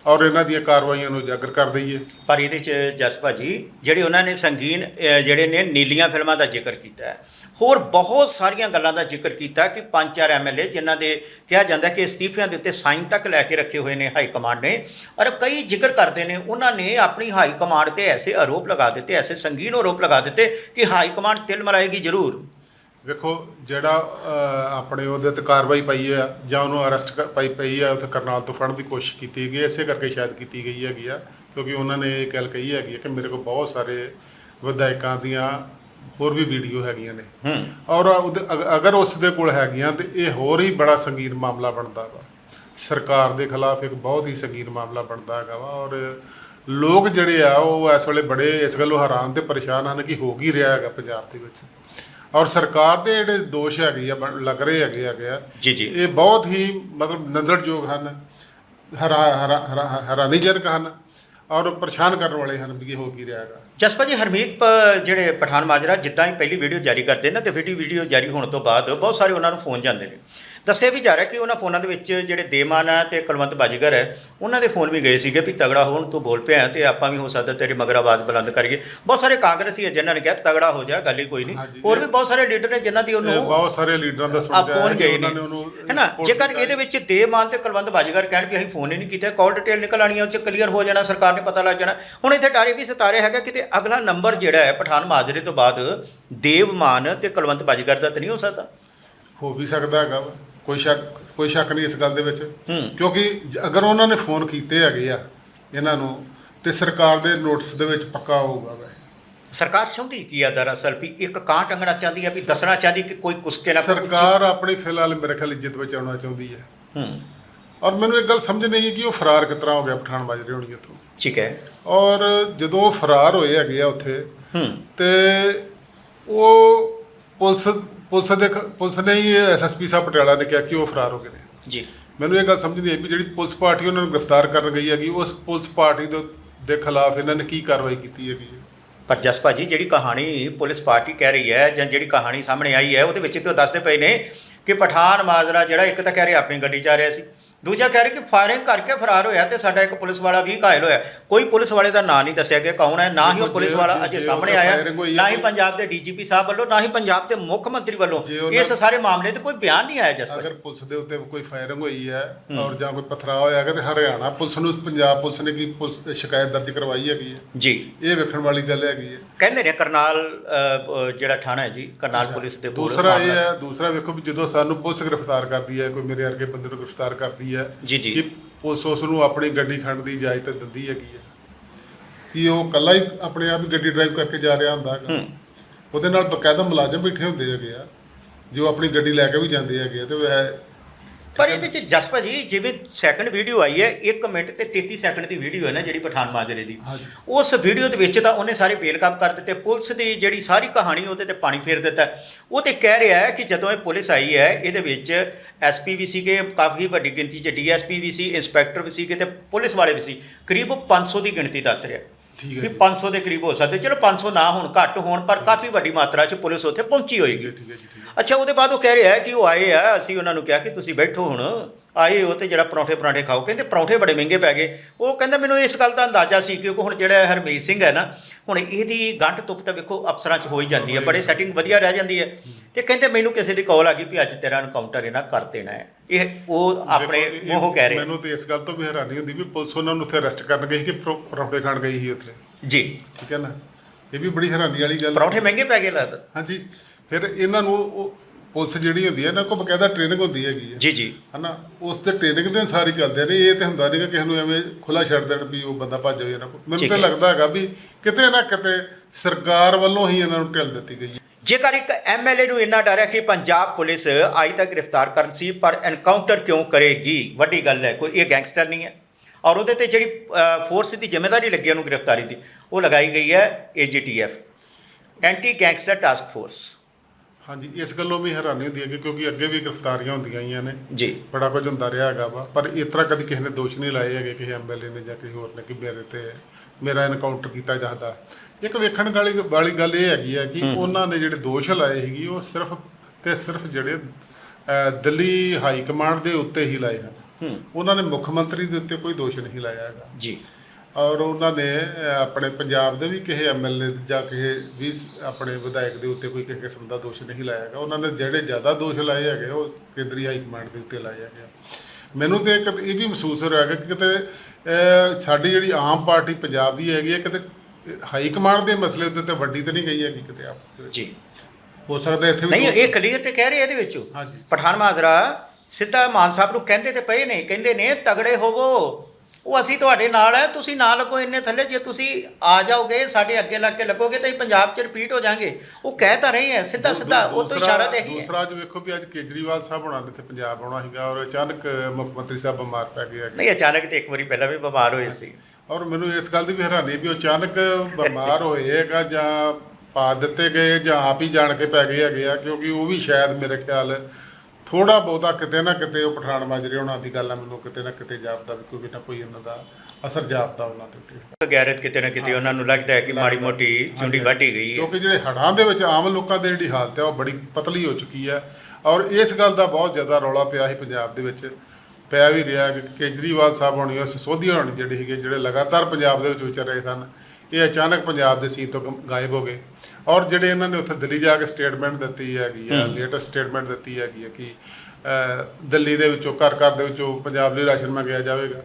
ਔਰ ਇਹਨਾਂ ਦੀਆਂ ਕਾਰਵਾਈਆਂ ਨੂੰ ਉਜਾਗਰ ਕਰ ਦਈਏ। ਪਰ ਇਹਦੇ ਚ ਜਸ ਭਾਜੀ ਜਿਹੜੇ ਉਹਨਾਂ ਨੇ ਸੰਗੀਨ ਅਹ, ਜਿਹੜੇ ਨੇ ਨੀਲੀਆਂ ਫਿਲਮਾਂ ਦਾ ਜ਼ਿਕਰ ਕੀਤਾ ਹੈ। ਹੋਰ ਬਹੁਤ ਸਾਰੀਆਂ ਗੱਲਾਂ ਦਾ ਜ਼ਿਕਰ ਕੀਤਾ ਕਿ ਪੰਜ ਚਾਰ ਐਮਐਲਏ ਜਿਨ੍ਹਾਂ ਦੇ ਕਿਹਾ ਜਾਂਦਾ ਕਿ ਅਸਤੀਫਿਆਂ ਦੇ ਉੱਤੇ ਸਾਈਨ ਤੱਕ ਲੈ ਕੇ ਰੱਖੇ ਹੋਏ ਨੇ ਹਾਈ ਕਮਾਂਡ ਨੇ ਔਰ ਕਈ ਜ਼ਿਕਰ ਕਰਦੇ ਨੇ ਉਹਨਾਂ ਨੇ ਆਪਣੀ ਹਾਈ ਕਮਾਂਡ ਤੇ ਐਸੇ ਆਰੋਪ ਲਗਾ ਦਿੱਤੇ ਐਸੇ ਸੰਗੀਨ ਆਰੋਪ ਲਗਾ ਦਿੱਤੇ ਕਿ ਹਾਈ ਕਮਾਂਡ ਤਿਲ ਮਰਾਏਗੀ ਜ਼ਰੂਰ। ਵੇਖੋ ਜਿਹੜਾ ਆਪਣੇ ਉਹਦੇ ਤੇ ਕਾਰਵਾਈ ਪਈ ਹੈ ਜਾਂ ਉਹਨੂੰ ਅਰੈਸਟ ਪਾਈ ਪਈ ਹੈ ਉੱਥੇ ਕਰਨਾਲ ਤੋਂ ਫੜਨ ਦੀ ਕੋਸ਼ਿਸ਼ ਕੀਤੀ ਗਈ। ਇਸੇ ਕਰਕੇ ਸ਼ਾਇਦ ਕੀਤੀ ਗਈ ਹੈਗੀ ਆ ਕਿਉਂਕਿ ਉਹਨਾਂ ਨੇ ਇਹ ਗੱਲ ਕਹੀ ਹੈਗੀ ਕਿ ਮੇਰੇ ਕੋਲ ਬਹੁਤ ਸਾਰੇ ਵਿਧਾਇਕਾਂ ਦੀਆਂ ਹੋਰ ਵੀ ਵੀਡੀਓ ਹੈਗੀਆਂ ਨੇ। ਔਰ ਅਗਰ ਉਸ ਦੇ ਕੋਲ ਹੈਗੀਆਂ ਤੇ ਇਹ ਹੋਰ ਹੀ ਬੜਾ ਸੰਗੀਨ ਮਾਮਲਾ ਬਣਦਾ ਵਾ। ਸਰਕਾਰ ਦੇ ਖਿਲਾਫ ਇੱਕ ਬਹੁਤ ਹੀ ਸੰਗੀਨ ਮਾਮਲਾ ਬਣਦਾ ਹੈਗਾ ਵਾ ਔਰ ਲੋਕ ਜਿਹੜੇ ਆ ਉਹ ਇਸ ਵੇਲੇ ਬੜੇ ਇਸ ਗੱਲੋਂ ਹੈਰਾਨ ਤੇ ਪਰੇਸ਼ਾਨ ਹਨ ਕਿ ਹੋ ਕੀ ਰਿਹਾ ਹੈਗਾ ਪੰਜਾਬ ਦੇ ਵਿੱਚ। ਔਰ ਸਰਕਾਰ ਦੇ ਜਿਹੜੇ ਦੋਸ਼ ਹੈਗੇ ਆ ਬਣ- ਲੱਗ ਰਹੇ ਹੈਗੇ ਹੈਗੇ ਆ ਜੀ ਜੀ। ਇਹ ਬਹੁਤ ਹੀ ਮਤਲਬ ਨਿੰਦਣਯੋਗ ਹਨ ਹੈਰਾ ਹੈਰਾ- ਹੈਰਾ- ਹੈਰਾਨੀਜਨਕ ਹਨ ਔਰ ਪਰੇਸ਼ਾਨ ਕਰਨ ਵਾਲੇ ਹਨ ਵੀ ਇਹ ਹੋ ਕੀ ਰਿਹਾ ਹੈਗਾ। ਜਸਪਾ ਜੀ ਹਰਮੀਤ ਪ- ਜਿਹੜੇ ਪਠਾਨ ਮਾਜਰਾ ਜਿੱਦਾਂ ਹੀ ਪਹਿਲੀ ਵੀਡੀਓ ਜਾਰੀ ਕਰਦੇ ਨੇ ਤੇ ਵੀਡੀਓ ਵੀਡੀਓ ਜਾਰੀ ਹੋਣ ਤੋਂ ਬਾਅਦ ਬਹੁਤ ਸਾਰੇ ਉਹਨਾਂ ਨੂੰ ਫੋਨ ਜਾਂਦੇ ਨੇ। ਦੱਸਿਆ ਵੀ ਜਾ ਰਿਹਾ ਕਿ ਉਹਨਾਂ ਫੋਨਾਂ ਦੇ ਵਿੱਚ ਜਿਹੜੇ ਦੇਮਾਨ ਹੈ ਤੇ ਕੁਲਵੰਤ ਬਾਜੀਗਰ ਹੈ ਉਹਨਾਂ ਦੇ ਫੋਨ ਵੀ ਗਏ ਸੀਗੇ ਵੀ ਤਗੜਾ ਹੋਣ ਤੂੰ ਬੋਲ ਪਿਆ ਤੇ ਆਪਾਂ ਵੀ ਹੋ ਸਕਦਾ ਤੇਰੇ ਮਗਰ ਆਵਾਜ਼ ਬੁਲੰਦ ਕਰੀਏ। ਬਹੁਤ ਸਾਰੇ ਕਾਂਗਰਸੀ ਹੈ ਜਿਨ੍ਹਾਂ ਨੇ ਕਿਹਾ ਤਗੜਾ ਹੋ ਜਾ ਗੱਲ ਹੀ ਕੋਈ ਨਹੀਂ। ਹੋਰ ਵੀ ਬਹੁਤ ਸਾਰੇ ਲੀਡਰ ਨੇ ਜਿਨ੍ਹਾਂ ਦੀ ਉਹਨੂੰ ਬਹੁਤ ਸਾਰੇ ਲੀਡਰਾਂ ਦਾ ਸੁਣਿਆ ਫੋਨ ਗਏ ਉਹਨਾਂ ਨੇ। ਨੇ ਉਹਨੂੰ ਹੈ ਨਾ support ਜੇਕਰ ਇਹਦੇ ਵਿੱਚ ਦੇਮਾਨ ਤੇ ਕੁਲਵੰਤ ਬਾਜੀਗਰ ਕਹਿਣ ਵੀ ਅਸੀਂ ਫੋਨ ਹੀ ਨਹੀਂ ਕੀਤਾ ਕਾਲ ਡਿਟੇਲ ਨਿਕਲ ਆਣੀ ਉਹ ਚ ਕਲੀਅਰ ਹੋ ਜਾਣਾ ਸਰਕਾਰ ਨੇ ਪਤਾ ਲੱਗ ਜਾਣਾ। ਹੁਣ ਇੱਥੇ ਡਾਰੇ ਵੀ ਸਤਾਰੇ ਹੈਗਾ ਕਿਤੇ ਅਗਲਾ ਨੰਬਰ ਜਿਹੜਾ ਹੈ ਪਠਾਨ ਮਾਜਰੇ ਤੋਂ ਬਾਅਦ ਦੇਵਮਾਨ ਤੇ ਕੁਲਵੰਤ ਬਾਜੀਗਰ ਦਾ ਤਾਂ ਨਹੀਂ ਹੋ ਸਕਦਾ। ਹੋ ਵੀ ਸਕਦਾ ਹੈਗਾ। ਕੋਈ ਸ਼ੱਕ ਕੋਈ ਸ਼ੱਕ ਨਹੀਂ ਇਸ ਗੱਲ ਦੇ ਵਿੱਚ। ਕਿਉਂਕਿ ਜ- ਅਗਰ ਉਹਨਾਂ ਨੇ ਫੋਨ ਕੀਤੇ ਹੈਗੇ ਆ ਇਹਨਾਂ ਨੂੰ ਤੇ ਸਰਕਾਰ ਦੇ ਨੋਟਿਸ ਦੇ ਵਿੱਚ ਪੱਕਾ ਹੋਊਗਾ ਵਾ। ਸਰਕਾਰ ਚਾਹੁੰਦੀ ਕੀ ਆ ਦਰਅਸਲ ਵੀ ਇੱਕ ਕਾਂ ਟੰਗਣਾ ਚਾਹੁੰਦੀ ਹੈ ਵੀ ਦੱਸਣਾ ਚਾਹੁੰਦੀ ਕਿ ਕੋਈ ਕੁਸਕੇ ਨਾ ਸਰਕਾਰ ਆਪਣੀ ਫਿਲਹਾਲ ਮੇਰੇ ਖਿਆਲ ਇੱਜ਼ਤ ਬਚਾਉਣਾ ਚਾਹੁੰਦੀ ਹੈ। ਹੂੰ। ਔਰ ਮੈਨੂੰ ਇੱਕ ਗੱਲ ਸਮਝ ਨਹੀਂ ਹੈ ਕਿ ਉਹ ਫਰਾਰ ਕਿਸ ਤਰ੍ਹਾਂ ਹੋ ਗਿਆ ਪਠਾਨ ਮਾਜਰੇ ਹੋਣੀ ਤੋਂ ਠੀਕ ਹੈ। ਔਰ ਜਦੋਂ ਉਹ ਫਰਾਰ ਹੋਏ ਹੈਗੇ ਆ ਉੱਥੇ ਹੂੰ। ਤੇ ਉਹ ਪੁਲਿਸ ਪੁਲਿਸ ਦੇ ਪੁਲਿਸ ਨੇ ਹੀ ਐਸਐਸਪੀ ਸਾਹਿਬ ਪਟਿਆਲਾ ਨੇ ਕਿਹਾ ਕਿ ਉਹ ਫਰਾਰ ਹੋ ਗਏ ਨੇ। ਜੀ। ਮੈਨੂੰ ਇਹ ਗੱਲ ਸਮਝ ਨਹੀਂ ਆਈ ਵੀ ਜਿਹੜੀ ਪੁਲਿਸ ਪਾਰਟੀ ਉਹਨਾਂ ਨੂੰ ਗ੍ਰਿਫਤਾਰ ਕਰਨ ਗਈ ਹੈਗੀ ਉਸ ਪੁਲਿਸ ਪਾਰਟੀ ਦੇ ਦੇ ਖਿਲਾਫ ਇਹਨਾਂ ਨੇ ਕੀ ਕਾਰਵਾਈ ਕੀਤੀ ਹੈਗੀ? ਪਰ ਜਸਪਾ ਜੀ ਜਿਹੜੀ ਕਹਾਣੀ ਪੁਲਿਸ ਪਾਰਟੀ ਕਹਿ ਰਹੀ ਹੈ ਜਾਂ ਜਿਹੜੀ ਕਹਾਣੀ ਸਾਹਮਣੇ ਆਈ ਹੈ ਉਹਦੇ ਵਿੱਚ ਤੇ ਉਹ ਦੱਸਦੇ ਪਏ ਨੇ ਕਿ ਪਠਾਨ ਮਾਜਰਾ ਜਿਹੜਾ ਇੱਕ ਤਾਂ ਕਹਿ ਰਿਹਾ ਆਪਣੀ ਗੱਡੀ 'ਚ ਆ ਰਿਹਾ ਸੀ। ਦੂਜਾ ਕਹਿ ਰਿਹਾ ਕਿ ਫਾਇਰਿੰਗ ਕਰਕੇ ਫਰਾਰ ਹੋਇਆ ਤੇ ਸਾਡਾ ਇੱਕ ਪੁਲਿਸ ਵਾਲਾ ਵੀ ਘਾਇਲ ਹੋਇਆ। ਕੋਈ ਪੁਲਿਸ ਵਾਲੇ ਦਾ ਨਾਂ ਨਹੀਂ ਦੱਸਿਆ ਗਿਆ ਕੌਣ ਹੈ ਨਾ ਹੀ ਉਹ ਪੁਲਿਸ ਵਾਲਾ ਅਜੇ ਸਾਹਮਣੇ ਆਇਆ ਹੈ ਨਾ ਹੀ ਪੰਜਾਬ ਦੇ ਡੀਜੀਪੀ ਸਾਹਿਬ ਵੱਲੋਂ ਨਾ ਹੀ ਪੰਜਾਬ ਦੇ ਮੁੱਖ ਮੰਤਰੀ ਵੱਲੋਂ। ਇਸ ਸਾਰੇ ਮਾਮਲੇ ਤੇ ਕੋਈ ਬਿਆਨ ਨਹੀਂ ਆਇਆ ਜਸਪਾ ਅਗਰ ਪੁਲਿਸ ਦੇ ਉੱਤੇ ਕੋਈ ਫਾਇਰਿੰਗ ਹੋਈ ਹੈ ਔਰ ਜਾਂ ਕੋਈ ਪਥਰਾਅ ਹੋਇਆ ਹੈਗਾ ਤੇ ਹਰਿਆਣਾ ਪੁਲਿਸ ਨੂੰ ਪੰਜਾਬ ਪੁਲਿਸ ਨੇ ਕੀ ਸ਼ਿਕਾਇਤ ਦਰਜ ਕਰਵਾਈ ਹੈਗੀ ਹੈ? ਜੀ। ਇਹ ਵੇਖਣ ਵਾਲੀ ਗੱਲ ਹੈਗੀ ਹੈ। ਕਹਿੰਦੇ ਨੇ ਕਰਨਾਲ ਜਿਹੜਾ ਥਾਣਾ ਹੈ ਜੀ ਕਰਨਾਲ ਪੁਲਿਸ ਦੇ ਦੂਸਰਾ ਇਹ ਹੈ ਦੂਸਰਾ ਵੇਖੋ ਜਦੋਂ ਸਾਨੂੰ ਪੁਲਿਸ ਗ੍ਰਿਫਤਾਰ ਕਰਦੀ ਹੈ ਕੋਈ ਮੇਰੇ ਵਰਗੇ ਬੰਦੇ ਨੂੰ ਗ੍ਰਿਫਤਾਰ ਕਰਦੀ ਹੈ ਜੀ, ਜੀ। ਕਿ ਪੁਲਿਸ ਉਸ ਨੂੰ ਆਪਣੀ ਗੱਡੀ ਖੜਨ ਦੀ ਇਜਾਜ਼ਤ ਦਿੰਦੀ ਹੈਗੀ ਹੈ ਕਿ ਉਹ ਇਕੱਲਾ ਹੀ ਆਪਣੇ ਆਪ ਹੀ ਗੱਡੀ ਡਰਾਈਵ ਕਰਕੇ ਜਾ ਰਿਹਾ ਹੁੰਦਾ ਹੈਗਾ। ਉਹਦੇ ਨਾਲ ਬਕਾਇਦਾ ਮੁਲਾਜ਼ਮ ਬੈਠੇ ਹੁੰਦੇ ਹੈਗੇ ਆ ਜੋ ਆਪਣੀ ਗੱਡੀ ਲੈ ਕੇ ਵੀ ਜਾਂਦੇ ਹੈਗੇ ਆ ਤੇ ਵੈ ਪਰ ਇਹਦੇ ਚ ਜਸਪਾ ਜੀ ਜਿਵੇਂ ਸੈਕੰਡ ਵੀਡੀਓ ਆਈ ਹੈ 1 ਮਿੰਟ ਤੇ 33 ਸੈਕੰਡ ਦੀ ਵੀਡੀਓ ਹੈ ਨਾ ਜਿਹੜੀ ਪਠਾਨ ਮਾਜਰੇ ਦੀ। ਉਸ ਵੀਡੀਓ ਦੇ ਵਿੱਚ ਤਾਂ ਉਹਨੇ ਸਾਰੇ ਬੇਲਕਾਬ ਕਰ ਦਿੱਤੇ ਪੁਲਿਸ ਦੀ ਜਿਹੜੀ ਸਾਰੀ ਕਹਾਣੀ ਉਹਦੇ ਤੇ ਪਾਣੀ ਫੇਰ ਦਿੱਤਾ। ਉਹ ਤੇ ਕਹਿ ਰਿਹਾ ਹੈ ਕਿ ਜਦੋਂ ਇਹ ਪੁਲਿਸ ਆਈ ਹੈ ਇਹਦੇ ਵਿੱਚ ਐਸਪੀ ਵੀ ਸੀਗੇ ਕਾਫੀ ਵੱਡੀ ਗਿਣਤੀ 'ਚ ਡੀਐਸਪੀ ਵੀ ਸੀ ਇੰਸਪੈਕਟਰ ਵੀ ਸੀਗੇ ਤੇ ਪੁਲਿਸ ਵਾਲੇ ਵੀ ਸੀ। ਕਰੀਬ 500 ਦੀ ਗਿਣਤੀ ਦੱਸ ਰਿਹਾ। ਠੀਕ ਹੈ ਵੀ ਜੀ। 500 ਦੇ ਕਰੀਬ ਹੋ ਸਕਦੇ। ਚਲੋ 500 ਨਾ ਹੋਣ ਘੱਟ ਹੋਣ ਪਰ ਕਾਫੀ ਵੱਡੀ ਮਾਤਰਾ 'ਚ ਪੁਲਿਸ ਉੱਥੇ ਪਹੁੰਚੀ ਹੋਏਗੀ। ਠੀਕ ਹੈ ਜੀ ਅੱਛਾ ਉਹਦੇ ਬਾਅਦ ਉਹ ਕਹਿ ਰਿਹਾ ਕਿ ਉਹ ਆਏ ਆ ਅਸੀਂ ਉਹਨਾਂ ਨੂੰ ਕਿਹਾ ਕਿ ਤੁਸੀਂ ਬੈਠੋ ਹੁਣ। ਆਏ ਹੋ ਤੇ ਜਿਹੜਾ ਪਰੌਂਠੇ ਪਰਾਂਠੇ ਖਾਓ ਕਹਿੰਦੇ ਪਰੌਂਠੇ ਬੜੇ ਮਹਿੰਗੇ ਪੈ ਗਏ। ਉਹ ਕਹਿੰਦਾ ਮੈਨੂੰ ਇਸ ਗੱਲ ਦਾ ਅੰਦਾਜ਼ਾ ਸੀ ਕਿਉਂਕਿ ਹੁਣ ਜਿਹੜਾ ਹਰਮੀਤ ਸਿੰਘ ਹੈ ਨਾ ਹੁਣ ਇਹਦੀ ਗੰਢ ਤੁਪ ਤਾਂ ਵੇਖੋ ਅਫਸਰਾਂ 'ਚ ਹੋ ਹੀ ਜਾਂਦੀ ਹੈ ਬੜੇ ਸੈਟਿੰਗ ਵਧੀਆ ਰਹਿ ਜਾਂਦੀ ਹੈ। ਤੇ ਕਹਿੰਦੇ ਮੈਨੂੰ ਕਿਸੇ ਦੀ ਕਾਲ ਆ ਗਈ ਵੀ ਅੱਜ ਤੇਰਾ ਐਨਕਾਊਂਟਰ ਇਹਨਾਂ ਕਰ ਦੇਣਾ ਹੈ। ਇਹ ਉਹ ਆਪਣੇ ਮੂੰਹੋਂ ਕਹਿ ਰਹੇ। ਮੈਨੂੰ ਤੇ ਇਸ ਗੱਲ ਤੋਂ ਵੀ ਹੈਰਾਨੀ ਹੁੰਦੀ ਵੀ ਪੁਲਿਸ ਉਹਨਾਂ ਨੂੰ ਉੱਥੇ ਅਰੈਸਟ ਕਰਨ ਗਈ ਕਿ ਪਰੌ- ਪਰੌਂਠੇ ਖਾਣ ਗਈ ਸੀ ਉੱਥੇ? ਜੀ। ਠੀਕ ਹੈ ਨਾ? ਇਹ ਵੀ ਬੜੀ ਹੈਰਾਨੀ ਵਾਲੀ ਗੱਲ। ਪਰੌਂਠੇ ਮਹਿੰਗੇ ਪੈ ਗਏ ਲੱਗਦਾ। ਹਾਂਜੀ। ਫਿਰ ਇਹਨਾਂ ਨੂੰ ਉਹ ਪੁਲਿਸ ਜਿਹੜੀ ਹੁੰਦੀ ਹੈ ਇਹਨਾਂ ਕੋਲ ਬਕਾਇਦਾ ਟ੍ਰੇਨਿੰਗ ਹੁੰਦੀ ਹੈਗੀ ਹੈ। ਜੀ ਜੀ। ਹਨਾ? ਉਸ ਤੇ ਟ੍ਰੇਨਿੰਗ ਦੇ ਸਾਰੀ ਚੱਲਦੇ ਨੇ। ਇਹ ਤੇ ਹੁੰਦਾ ਨਹੀਂਗਾ ਕਿਸੇ ਨੂੰ ਐਵੇਂ ਖੁੱਲਾ ਛੱਡ ਦੇਣ ਵੀ ਉਹ ਬੰਦਾ ਭੱਜ ਜਾਵੇ ਇਹਨਾਂ ਕੋਲ ਮੈਨੂੰ ਤਾਂ। ਲੱਗਦਾ ਹੈਗਾ ਵੀ ਕਿਤੇ ਨਾ ਕਿਤੇ ਸਰਕਾਰ ਵੱਲੋਂ ਹੀ ਇਹਨਾਂ ਨੂੰ ਢਿੱਲ ਦਿੱਤੀ ਗਈ ਹੈ। ਜੇਕਰ ਇੱਕ ਐਮਐਲਏ ਨੂੰ ਇੰਨਾ ਡਰ ਹੈ ਕਿ ਪੰਜਾਬ ਪੁਲਿਸ ਆਈ ਤੱਕ ਗ੍ਰਿਫਤਾਰ ਕਰਨ ਸੀ ਪਰ ਐਨਕਾਊਂਟਰ ਕਿਉਂ ਕਰੇਗੀ? ਵੱਡੀ ਗੱਲ ਹੈ ਕੋਈ ਇਹ ਗੈਂਗਸਟਰ ਨਹੀਂ ਹੈ। ਔਰ ਉਹਦੇ ਤੇ ਜਿਹੜੀ ਫੋਰਸ ਦੀ ਜ਼ਿੰਮੇਵਾਰੀ ਲੱਗੀ ਉਹਨੂੰ ਗ੍ਰਿਫਤਾਰੀ ਦੀ ਉਹ ਲਗਾਈ ਗਈ ਹੈ AGTF anti gangster task force ਹਾਂਜੀ ਇਸ ਗੱਲੋਂ ਵੀ ਹੈਰਾਨੀ ਹੁੰਦੀ ਹੈ ਕਿ ਕਿਉਂਕਿ ਅੱਗੇ ਵੀ ਗ੍ਰਿਫਤਾਰੀਆਂ ਹੁੰਦੀਆਂ ਆਈਆਂ ਨੇ। ਜੀ। ਬੜਾ ਕੁਝ ਹੁੰਦਾ ਰਿਹਾ ਹੈਗਾ ਵਾ। ਪਰ ਇਸ ਤਰ੍ਹਾਂ ਕਦੀ ਕਿਸੇ ਨੇ ਦੋਸ਼ ਨਹੀਂ ਲਾਏ ਹੈਗੇ ਕਿਸੇ ਐਮਐਲਏ ਨੇ ਜਾਂ ਕਿਸੇ ਹੋਰ ਨੇ ਕਿ ਮੇਰੇ ਤੇ ਮੇਰਾ ਐਨਕਾਊਂਟਰ ਕੀਤਾ ਜਾਂਦਾ। ਇੱਕ ਵੇਖਣ ਵਾਲੀ ਵਾਲੀ ਗੱਲ ਇਹ ਹੈਗੀ ਹੈ ਕਿ ਉਹਨਾਂ ਨੇ ਜਿਹੜੇ ਦੋਸ਼ ਲਾਏ ਹੈਗੀ ਉਹ ਸਿਰਫ ਤੇ ਸਿਰਫ ਜਿਹੜੇ ਦਿੱਲੀ ਹਾਈ ਕਮਾਂਡ ਦੇ ਉੱਤੇ ਹੀ ਲਾਏ ਹਨ। ਉਹਨਾਂ ਨੇ ਮੁੱਖ ਮੰਤਰੀ ਦੇ ਉੱਤੇ ਕੋਈ ਦੋਸ਼ ਨਹੀਂ ਲਾਇਆ ਹੈਗਾ। ਜੀ। ਔਰ ਉਹਨਾਂ ਨੇ ਆਪਣੇ ਪੰਜਾਬ ਦੇ ਵੀ ਕਿਸੇ ਐਮਐਲਏ ਜਾਂ ਕਿਸੇ ਵੀ ਆਪਣੇ ਵਿਧਾਇਕ ਦੇ ਉੱਤੇ ਕੋਈ ਕਿਸੇ ਕਿਸਮ ਦਾ ਦੋਸ਼ ਨਹੀਂ ਲਾਇਆ ਹੈਗਾ ਉਹਨਾਂ ਨੇ ਜਿਹੜੇ ਜ਼ਿਆਦਾ ਦੋਸ਼ ਲਾਏ ਹੈਗੇ ਉਹ ਕੇਂਦਰੀ ਹਾਈ ਕਮਾਂਡ ਦੇ ਉੱਤੇ ਲਾਏ ਹੈਗੇ। ਮੈਨੂੰ ਤੇ ਇੱਕ ਇਹ ਵੀ ਮਹਿਸੂਸ ਹੋ ਰਿਹਾ ਹੈਗਾ ਕਿ ਕਿਤੇ ਸਾਡੀ ਜਿਹੜੀ ਆਮ ਪਾਰਟੀ ਪੰਜਾਬ ਦੀ ਹੈਗੀ ਹੈ ਕਿਤੇ ਹਾਈ ਕਮਾਂਡ ਦੇ ਮਸਲੇ ਉੱਤੇ ਤੇ ਵੱਡੀ ਤੇ ਨਹੀਂ ਗਈ ਹੈਗੀ ਕਿਤੇ ਵਿੱਚ। ਜੀ। ਹੋ ਸਕਦਾ ਇੱਥੇ ਵੀ ਨਹੀਂ ਇਹ ਕਲੀਅਰ ਤੇ ਕਹਿ ਰਹੇ ਇਹਦੇ ਵਿੱਚੋਂ। ਹਾਂਜੀ। ਪਠਾਨ ਮਾਜਰਾ ਸਿੱਧਾ ਮਾਨ ਸਾਹਿਬ ਨੂੰ ਕਹਿੰਦੇ ਤੇ ਪਏ ਨੇ ਕਹਿੰਦੇ ਨੇ ਤਗੜੇ ਹੋਵੋ। ਉਹ ਅਸੀਂ ਤੁਹਾਡੇ ਨਾਲ ਹੈ ਤੁਸੀਂ ਨਾ ਲੱਗੋ ਇੰਨੇ ਥੱਲੇ ਜੇ ਤੁਸੀਂ ਆ ਜਾਓਗੇ ਸਾਡੇ ਅੱਗੇ ਲੱਗ ਕੇ ਲੱਗੋਗੇ ਤਾਂ ਅਸੀਂ ਪੰਜਾਬ 'ਚ ਰਿਪੀਟ ਹੋ ਜਾਾਂਗੇ। ਉਹ ਕਹਿ ਤਾਂ ਰਹੇ ਹੈ ਸਿੱਧਾ ਸਿੱਧਾ ਉਹ ਤੋਂ ਇਸ਼ਾਰਾ ਤੇ ਹੀ ਹੈ ਦੂਸਰਾ ਅੱਜ ਵੇਖੋ ਵੀ ਅੱਜ ਕੇਜਰੀਵਾਲ ਸਾਹਿਬ ਹੋਣਾ ਇੱਥੇ ਪੰਜਾਬ ਆਉਣਾ ਸੀਗਾ ਔਰ ਅਚਾਨਕ ਮੁੱਖ ਮੰਤਰੀ ਸਾਹਿਬ ਬਿਮਾਰ ਪੈ ਗਏ ਹੈਗੇ ਨਹੀਂ ਅਚਾਨਕ ਤੇ ਇੱਕ ਵਾਰੀ ਪਹਿਲਾਂ ਵੀ ਬਿਮਾਰ ਹੋਏ ਸੀ। ਔਰ ਮੈਨੂੰ ਇਸ ਗੱਲ ਦੀ ਵੀ ਹੈਰਾਨੀ ਵੀ ਉਹ ਅਚਾਨਕ ਬਿਮਾਰ ਹੋਏ ਹੈਗਾ ਜਾਂ ਪਾ ਦਿੱਤੇ ਗਏ ਜਾਂ ਆਪ ਹੀ ਜਾਣ ਕੇ ਪੈ ਗਏ ਹੈਗੇ ਆ ਕਿਉਂਕਿ ਉਹ ਵੀ ਸ਼ਾਇਦ ਮੇਰੇ ਖਿਆਲ ਥੋੜਾ ਬਹੁਤਾ ਕਿਤੇ ਨਾ ਕਿਤੇ ਉਹ ਪਠਾਨ ਮਾਜਰੇ ਹੋਣਾ ਦੀ ਗੱਲ ਮੈਨੂੰ ਕਿਤੇ ਨਾ ਕਿਤੇ ਜਾਪਦਾ ਵੀ ਕੋਈ ਨਾ ਕੋਈ ਇਹਨਾਂ ਦਾ ਅਸਰ ਜਾਪਦਾ ਉਹਨਾਂ ਦੇ ਉੱਤੇ। ਗੈਰਤ ਕਿਤੇ ਨਾ ਕਿਤੇ ਉਹਨਾਂ ਨੂੰ ਲੱਗਦਾ ਹੈ ਕਿ ਮਾੜੀ ਮੋਟੀ ਚੁੰਡੀ ਵੱਢੀ ਗਈ ਹੈ। ਕਿਉਂਕਿ ਜਿਹੜੇ ਹੜ੍ਹਾਂ ਦੇ ਵਿੱਚ ਆਮ ਲੋਕਾਂ ਦੀ ਜਿਹੜੀ ਹਾਲਤ ਹੈ ਉਹ ਬੜੀ ਪਤਲੀ ਹੋ ਚੁੱਕੀ ਹੈ ਔਰ ਇਸ ਗੱਲ ਦਾ ਬਹੁਤ ਜ਼ਿਆਦਾ ਰੌਲਾ ਪਿਆ ਸੀ ਪੰਜਾਬ ਦੇ ਵਿੱਚ। ਪਿਆ ਵੀ ਰਿਹਾ ਕਿ ਕੇਜਰੀਵਾਲ ਸਾਹਿਬ ਹੋਣੀ ਉਸ ਸੋਧੀ ਹੋਣੀ ਜਿਹੜੇ ਸੀਗੇ ਜਿਹੜੇ ਲਗਾਤਾਰ ਪੰਜਾਬ ਦੇ ਵਿੱਚ ਵਿਚਰ ਰਹੇ ਸਨ ਇਹ ਅਚਾਨਕ ਪੰਜਾਬ ਦੇ ਸੀਟ ਤੋਂ ਗਾਇਬ ਹੋ ਗਏ। ਔਰ ਜਿਹੜੇ ਇਹਨਾਂ ਨੇ ਉੱਥੇ ਦਿੱਲੀ ਜਾ ਕੇ ਸਟੇਟਮੈਂਟ ਦਿੱਤੀ ਹੈਗੀ ਆ ਲੇਟੈਸਟ ਸਟੇਟਮੈਂਟ ਦਿੱਤੀ ਹੈਗੀ ਆ ਕਿ ਦਿੱਲੀ ਦੇ ਵਿੱਚੋਂ ਘਰ ਘਰ ਦੇ ਵਿੱਚੋਂ ਪੰਜਾਬ ਲਈ ਰਾਸ਼ਨ ਮੰਗਿਆ ਜਾਵੇਗਾ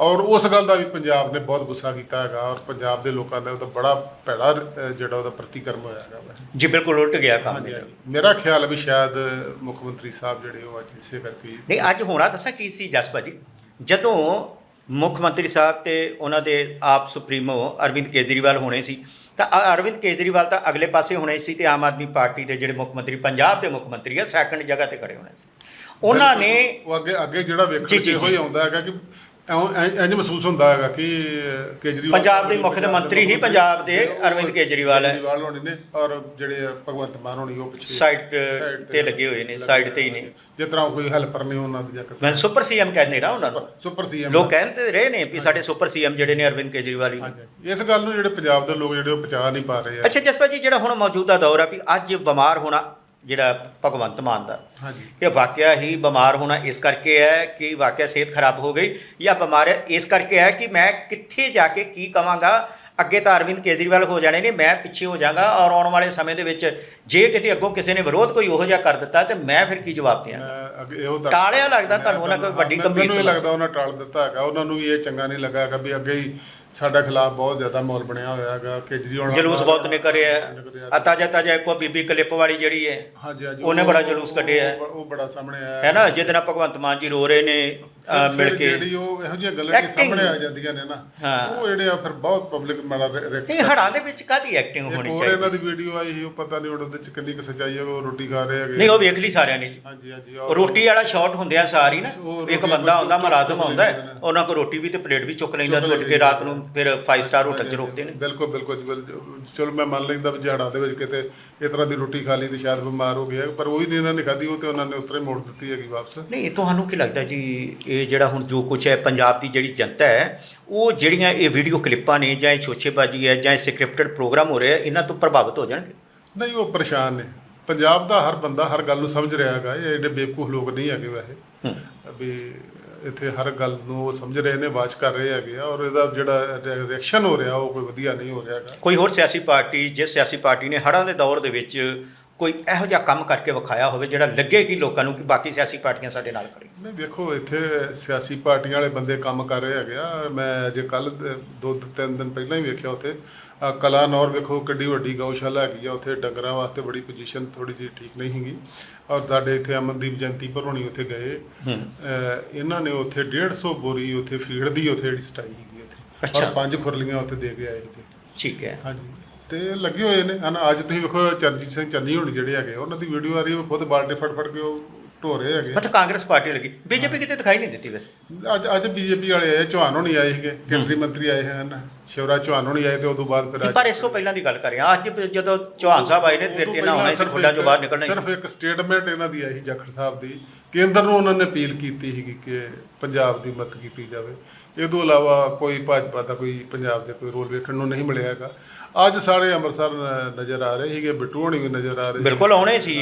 ਔਰ ਉਸ ਗੱਲ ਦਾ ਵੀ ਪੰਜਾਬ ਨੇ ਬਹੁਤ ਗੁੱਸਾ ਕੀਤਾ ਹੈਗਾ ਔਰ ਪੰਜਾਬ ਦੇ ਲੋਕਾਂ ਦਾ ਉਹਦਾ ਬੜਾ ਭੈੜਾ ਜਿਹੜਾ ਉਹਦਾ ਪ੍ਰਤੀਕਰਮ ਹੋਇਆ ਹੈਗਾ। ਜੀ ਬਿਲਕੁਲ ਉਲਟ ਗਿਆ ਕੰਮ ਇਹਦਾ। ਮੇਰਾ ਖਿਆਲ ਹੈ ਵੀ ਸ਼ਾਇਦ ਮੁੱਖ ਮੰਤਰੀ ਸਾਹਿਬ ਜਿਹੜੇ ਉਹ ਅੱਜ ਇਸੇ ਕਰਕੇ ਨਹੀਂ ਅੱਜ ਹੋਣਾ ਦੱਸਾਂ ਕੀ ਸੀ ਜਸਪਾ ਜੀ ਜਦੋਂ ਮੁੱਖ ਮੰਤਰੀ ਸਾਹਿਬ ਤੇ ਉਹਨਾਂ ਦੇ ਆਪ ਸੁਪਰੀਮੋ ਅਰਵਿੰਦ ਕੇਜਰੀਵਾਲ ਹੋਣੇ ਸੀ ਤਾਂ ਅਰਵਿੰਦ ਕੇਜਰੀਵਾਲ ਤਾਂ ਅਗਲੇ ਪਾਸੇ ਹੋਣੇ ਸੀ ਤੇ ਆਮ ਆਦਮੀ ਪਾਰਟੀ ਦੇ ਜਿਹੜੇ ਮੁੱਖ ਮੰਤਰੀ ਪੰਜਾਬ ਦੇ ਮੁੱਖ ਮੰਤਰੀ ਆ ਸੈਕੰਡ ਜਗ੍ਹਾ ਤੇ ਖੜੇ ਹੋਣੇ ਸੀ ਉਹਨਾਂ ਨੇ ਉਹ ਅੱਗੇ ਅੱਗੇ ਜਿਹੜਾ ਵੇਖਣ ਜੀ, ਚ ਜੀ, ਇਹੋ ਹੀ ਜੀ। ਆਉਂਦਾ ਹੈਗਾ ਕਿ ਐਂ- ਇੰਝ ਮਹਿਸੂਸ ਹੁੰਦਾ ਹੈਗਾ ਕਿ ਕੇਜਰੀਵਾਲ ਪੰਜਾਬ ਦੇ ਮੁੱਖ ਮੰਤਰੀ ਹੀ ਪੰਜਾਬ ਦੇ ਅਰਵਿੰਦ ਕੇਜਰੀਵਾਲ ਹੈ। ਕੇਜਰੀਵਾਲ ਹੋਣੇ ਨੇ ਔਰ ਜਿਹੜੇ ਭਗਵੰਤ ਮਾਨ ਹੋਣੀ ਉਹ ਪਿੱਛੇ side ਤੇ ਲੱਗੇ ਹੋਏ ਨੇ, side ਤੇ ਹੀ ਨੇ। ਜਿਸ ਤਰ੍ਹਾਂ ਕੋਈ ਹੈਲਪਰ ਨਹੀਂ ਉਹਨਾਂ ਦੀ ਜਾਂ ਕਿਤੇ। ਮੈਂ ਸੁਪਰ ਸੀਐਮ ਕਹਿੰਦੇ ਨਾ ਉਹਨਾਂ ਨੂੰ। ਸੁਪਰ ਸੀਐਮ ਲੋਕ ਕਹਿੰਦੇ ਰਹੇ ਨੇ ਵੀ ਸਾਡੇ ਸੁਪਰ ਸੀਐਮ ਜਿਹੜੇ ਨੇ ਅਰਵਿੰਦ ਕੇਜਰੀਵਾਲ ਹੀ ਨੇ। ਇਸ ਗੱਲ ਨੂੰ ਜਿਹੜੇ ਪੰਜਾਬ ਦੇ ਲੋਕ ਜਿਹੜੇ ਉਹ ਪਛਾ ਨਹੀਂ ਪਾ ਰਹੇ ਆ। ਅੱਛਾ ਜਸਪਾ ਜੀ ਜਿਹੜਾ ਹੁਣ ਮੌਜੂਦਾ ਦੌਰ ਆ ਵੀ ਅੱਜ ਬਿਮਾਰ ਹੋਣਾ ਜਿਹੜਾ ਭਗਵੰਤ ਮਾਨ ਦਾ। ਹਾਂਜੀ। ਇਹ ਵਾਕਿਆ ਹੀ ਬਿਮਾਰ ਹੋਣਾ ਇਸ ਕਰਕੇ ਹੈ ਕਿ ਵਾਕਿਆ ਸਿਹਤ ਖਰਾਬ ਹੋ ਗਈ ਜਾਂ ਬਿਮਾਰ ਇਸ ਕਰਕੇ ਹੈ ਕਿ ਮੈਂ ਕਿੱਥੇ ਜਾ ਕੇ ਕੀ ਕਵਾਂਗਾ? ਅੱਗੇ ਤਾਂ ਅਰਵਿੰਦ ਕੇਜਰੀਵਾਲ ਹੋ ਜਾਣੇ ਨੇ ਮੈਂ ਪਿੱਛੇ ਹੋ ਜਾਵਾਂਗਾ ਔਰ ਆਉਣ ਵਾਲੇ ਸਮੇਂ ਦੇ ਵਿੱਚ ਜੇ ਕਿਤੇ ਅੱਗੋਂ ਕਿਸੇ ਨੇ ਵਿਰੋਧ ਕੋਈ ਉਹੋ ਜਿਹਾ ਕਰ ਦਿੱਤਾ ਤੇ ਮੈਂ ਫਿਰ ਕੀ ਜਵਾਬ ਦੱਸ- ਟਾਲਿਆ ਲੱਗਦਾ ਤੁਹਾਨੂੰ ਉਹਨਾਂ ਕੋਈ ਵੱਡੀ ਗੰਭੀਰ ਸਮੱਸਿਆ। ਲੱਗਦਾ ਉਹਨਾਂ ਟਾਲ ਦਿੱਤਾ ਹੈਗਾ। ਉਹਨਾਂ ਨੂੰ ਵੀ ਇਹ ਚੰਗਾ ਨਹੀਂ ਲੱਗਾ ਹੈਗਾ ਵੀ ਅੱਗੇ ਹੀ ਸਾਡਾ ਖਿਲਾਫ ਬਹੁਤ ਜ਼ਿਆਦਾ ਮਾਹੌਲ ਬਣਿਆ ਹੋਇਆ ਹੈਗਾ ਕੇਜਰੀਵਾਲ ਜਲੂਸ ਬਹੁਤ ਨਿਕਲਿਆ। ਆ ਤਾਜਾ ਤਾਜਾ ਇੱਕੋ ਬੀਬੀ ਕਲਿੱਪ ਵਾਲੀ ਜਿਹੜੀ ਹੈ ਹਾਂਜੀ ਹਾਂਜੀ ਉਹਨੇ ਉਹ- ਬੜਾ ਜਲੂਸ ਕੱਢਿਆ। ਉਹ- ਬੜਾ ਸਾਹਮਣੇ ਆਇਆ ਹੈ ਨਾ ਜਿਹਦੇ ਨਾਲ ਭਗਵੰਤ ਮਾਨ ਜੀ ਰੋ ਰਹੇ ਨੇ ਮਿਲ ਕੇ। ਜਿਹੜੀ ਉਹ ਇਹੋ ਜਿਹੀਆਂ ਗੱਲਾਂ Acting। ਸਾਹਮਣੇ ਆ ਜਾਂਦੀਆਂ ਨੇ ਨਾ ਹਾਂ। ਉਹ ਜਿਹੜੇ ਆ ਫਿਰ ਬਹੁਤ ਪਬਲਿਕ ਮਾੜਾ ਰੇ- ਰੇ- ਇਹ ਹੜਾਂ ਦੇ ਵਿੱਚ ਕਾਦੀ ਐਕਟਿੰਗ ਹੋਣੀ ਹੋਰ ਇਹਨਾਂ ਦੀ ਚਾਹੀਦੀ ਵੀਡੀਓ ਆਈ ਸੀ ਉਹ ਪਤਾ ਨਹੀਂ ਉਹਦੇ ਚ ਕਿੰਨੀ ਕੁ ਸੱਚਾਈ ਹੈ ਉਹ ਰੋਟੀ ਖਾ ਰਹੇ ਹੈਗੇ। ਨਹੀਂ ਉਹ ਵੇਖ ਲਈ ਸਾਰਿਆਂ ਨੇ ਜੀ। ਹਾਂਜੀ ਹਾਂਜੀ ਉਹ ਰੋਟੀ ਵਾਲਾ ਸ਼ਾਟ ਹੁੰਦਿਆ ਸਾਰੀ ਨਾ ਇੱਕ ਬੰਦਾ ਹੁੰਦਾ ਚੁੱਕ- ਮੁਲਾਜ਼ਮ ਹੈ ਨੇ। ਉਹਨਾਂ ਕੋ ਰੋਟੀ ਵੀ ਤੇ ਪਲੇਟ ਵੀ ਚੁੱਕ ਲੈਂਦਾ ਉੱਠ ਕੇ ਰਾਤ ਨੂੰ। ਫਿਰ 5 ਸਟਾਰ ਹੋਟਲ 'ਚ ਰੋਕਦੇ ਨੇ। ਬਿਲਕੁਲ ਬਿਲਕੁਲ ਚਲੋ ਮੈਂ ਮੰਨ ਲੈਂਦਾ ਵੀ ਦੇ ਵਿੱਚ ਕਿਤੇ ਇਸ ਤਰ੍ਹਾਂ ਦੀ ਰੋਟੀ ਖਾ ਲਈ ਤੇ ਸ਼ਾਇਦ ਬਿਮਾਰ ਹੋ ਗਿਆ ਪਰ ਉਹ ਵੀ ਨਹੀਂ ਇਹਨਾਂ ਨੇ ਖਾਧੀ ਉਹ ਤੇ ਉਹਨਾਂ ਨੇ ਉਤਰੇ ਮੋੜ ਦਿੱਤੀ ਹੈਗੀ ਵਾਪਸ। ਨਹੀਂ ਤੁਹਾਨੂੰ ਕੀ ਲੱਗਦਾ ਜੀ ਇਹ ਜਿਹੜਾ ਹੁਣ ਜੋ ਕੁਝ ਹੈ ਪੰਜਾਬ ਦੀ ਜਿਹੜੀ ਜਨਤਾ ਹੈ ਉਹ ਜਿਹੜੀਆਂ ਇਹ ਵੀਡੀਓ ਕਲਿੱਪਾਂ ਨੇ ਜਾਂ ਇਹ ਛੋਛੇਬਾਜ਼ੀ ਹੈ ਜਾਂ ਇਹ ਸਕ੍ਰਿਪਟਡ ਪ੍ਰੋਗਰਾਮ ਹੋ ਰਿਹਾ ਇਹਨਾਂ ਤੋਂ ਪ੍ਰਭਾਵਿਤ ਹੋ ਜਾਣਗੇ? ਨਹੀਂ ਉਹ ਪਰੇਸ਼ਾਨ ਨੇ। ਪੰਜਾਬ ਦਾ ਹਰ ਬੰਦਾ ਹਰ ਗੱਲ ਨੂੰ ਸਮਝ ਰਿਹਾ ਹੈਗਾ। ਇਹ ਐਡੇ ਬੇਵਕੂਫ ਲੋਕ ਨਹੀਂ ਹੈਗੇ ਵੈਸੇ। ਵੀ ਇੱਥੇ ਹਰ ਗੱਲ ਨੂੰ ਉਹ ਸਮਝ ਰਹੇ ਨੇ ਵਾਚ ਕਰ ਰਹੇ ਹੈਗੇ ਆ ਔਰ ਇਹਦਾ ਜਿਹੜਾ ਰਿਐਕਸ਼ਨ ਹੋ ਰਿਹਾ ਉਹ ਕੋਈ ਵਧੀਆ ਨਹੀਂ ਹੋ ਰਿਹਾ ਹੈਗਾ। ਕੋਈ ਹੋਰ ਸਿਆਸੀ ਪਾਰਟੀ ਜਿਸ ਸਿਆਸੀ ਪਾਰਟੀ ਨੇ ਹੜ੍ਹਾਂ ਦੇ ਦੌਰ ਦੇ ਵਿੱਚ ਕੋਈ ਇਹੋ ਜਿਹਾ ਕੰਮ ਕਰਕੇ ਵਿਖਾਇਆ ਹੋਵੇ ਜਿਹੜਾ ਲੱਗੇ ਕਿ ਲੋਕਾਂ ਨੂੰ ਕਿ ਬਾਕੀ ਸਿਆਸੀ ਪਾਰਟੀਆਂ ਸਾਡੇ ਨਾਲ ਖੜੀ ਨਹੀਂ ਵੇਖੋ ਇੱਥੇ ਸਿਆਸੀ ਪਾਰਟੀਆਂ ਵਾਲੇ ਬੰਦੇ ਕੰਮ ਕਰ ਰਹੇ ਹੈਗੇ ਆ। ਮੈਂ ਅਜੇ ਕੱਲ ਦੋ ਤਿੰਨ ਦਿਨ ਪਹਿਲਾਂ ਹੀ ਵੇਖਿਆ ਉੱਥੇ। ਕਲਾਨੌਰ ਵੇਖੋ ਕਿੱਡੀ ਵੱਡੀ ਗਊਸ਼ਾਲਾ ਹੈਗੀ ਆ। ਉੱਥੇ ਡੰਗਰਾਂ ਵਾਸਤੇ ਬੜੀ ਪੋਜੀਸ਼ਨ ਥੋੜੀ ਜਿਹੀ ਠੀਕ ਨਹੀਂ ਹੈਗੀ। ਔਰ ਸਾਡੇ ਇੱਥੇ ਅਮਨਦੀਪ ਜਯੰਤੀ ਭਰੋਣੀ ਉੱਥੇ ਗਏ। ਇਹਨਾਂ ਨੇ ਉੱਥੇ 150 ਬੋਰੀ ਉੱਥੇ ਫੀਡ ਦੀ ਉੱਥੇ ਜਿਹੜੀ ਸਟਾਈ ਹੈਗੀ ਉੱਥੇ। ਔਰ ਪੰਜ ਖੁਰਲੀਆਂ ਉੱਥੇ ਦੇ ਕੇ ਆਏ ਠੀਕ ਹੈ। ਹਾਂਜੀ। ਤੇ ਲੱਗੇ ਹੋਏ ਨੇ। ਹਨ ਅੱਜ ਤੁਸੀਂ ਵੇਖੋ ਚਰਨਜੀਤ ਸਿੰਘ ਚੰਨੀ ਹੋਣੀ ਜਿਹੜੇ ਹੈਗੇ ਉਹਨਾਂ ਦੀ ਵੀਡੀਓ ਆ ਰਹੀ ਹੈ ਉਹ ਖੁਦ ਬਾਲਟੇ ਫੜ ਫੜ ਕੇ ਉਹ ਢੋ ਰਹੇ ਹੈਗੇ। ਮਤਲਬ ਕਾਂਗਰਸ ਪਾਰਟੀ ਲੱਗੀ। ਬੀਜੇਪੀ ਕਿਤੇ ਦਿਖਾਈ ਨਹੀਂ ਦਿੱਤੀ ਵੈਸੇ। ਅੱਜ ਅੱਜ ਬੀਜੇਪੀ ਵਾਲੇ ਆਏ ਚੌਹਾਨ ਹੋਣੀ ਆਏ ਸੀਗੇ ਕੇਂਦਰੀ ਮੰਤਰੀ ਆਏ ਹਨ ਸ਼ਿਵਰਾਜ ਚੌਹਾਨ ਹੋਣੀ ਆਏ ਤੇ ਉਦੋਂ ਬਾਅਦ ਫਿਰ ਅੱਜ ਪਰ ਇਸ ਤੋਂ ਪਹਿਲਾਂ ਦੀ ਗੱਲ ਕਰ ਰਿਹਾ। ਅੱਜ ਜਦੋਂ ਚੌਹਾਨ ਸਾਹਿਬ ਆਏ ਨੇ ਫਿਰ ਤੇ ਨਾ ਹੋਣਾ ਸੀ ਖੁੱਡਾ ਚੋਂ ਬਾਹਰ ਨਿਕਲਣਾ ਸਿਰਫ ਇੱਕ ਸਟੇਟਮੈਂਟ ਇਹਨਾਂ ਦੀ ਆਈ ਸੀ ਜਾਖੜ ਸਾਹਿਬ ਦੀ। ਕੇਂਦਰ ਨੂੰ ਉਹਨਾਂ ਨੇ ਅਪੀਲ ਕੀਤੀ ਸੀਗੀ ਕਿ ਪੰਜਾਬ ਦੀ ਮਦਦ ਕੀਤੀ ਜਾਵੇ। ਇਹ ਤੋਂ ਇਲਾਵਾ ਕੋਈ ਭਾਜਪਾ ਦਾ ਕੋਈ ਪੰਜਾਬ ਦੇ ਕੋਈ ਰੋਲ ਵੇਖਣ ਨੂੰ ਨਹੀਂ ਮਿਲਿਆ ਹੈਗਾ। ਅੱਜ ਸਾਰੇ ਅੰਮ੍ਰਿਤਸਰ ਨ- ਨਜ਼ਰ ਆ ਰਹੇ ਸੀਗੇ ਬਿੱਟੂ ਹੋਣੀ ਵੀ ਨਜ਼ਰ ਆ ਰਹੇ। ਬਿਲਕੁਲ ਆਉਣੇ ਸੀ।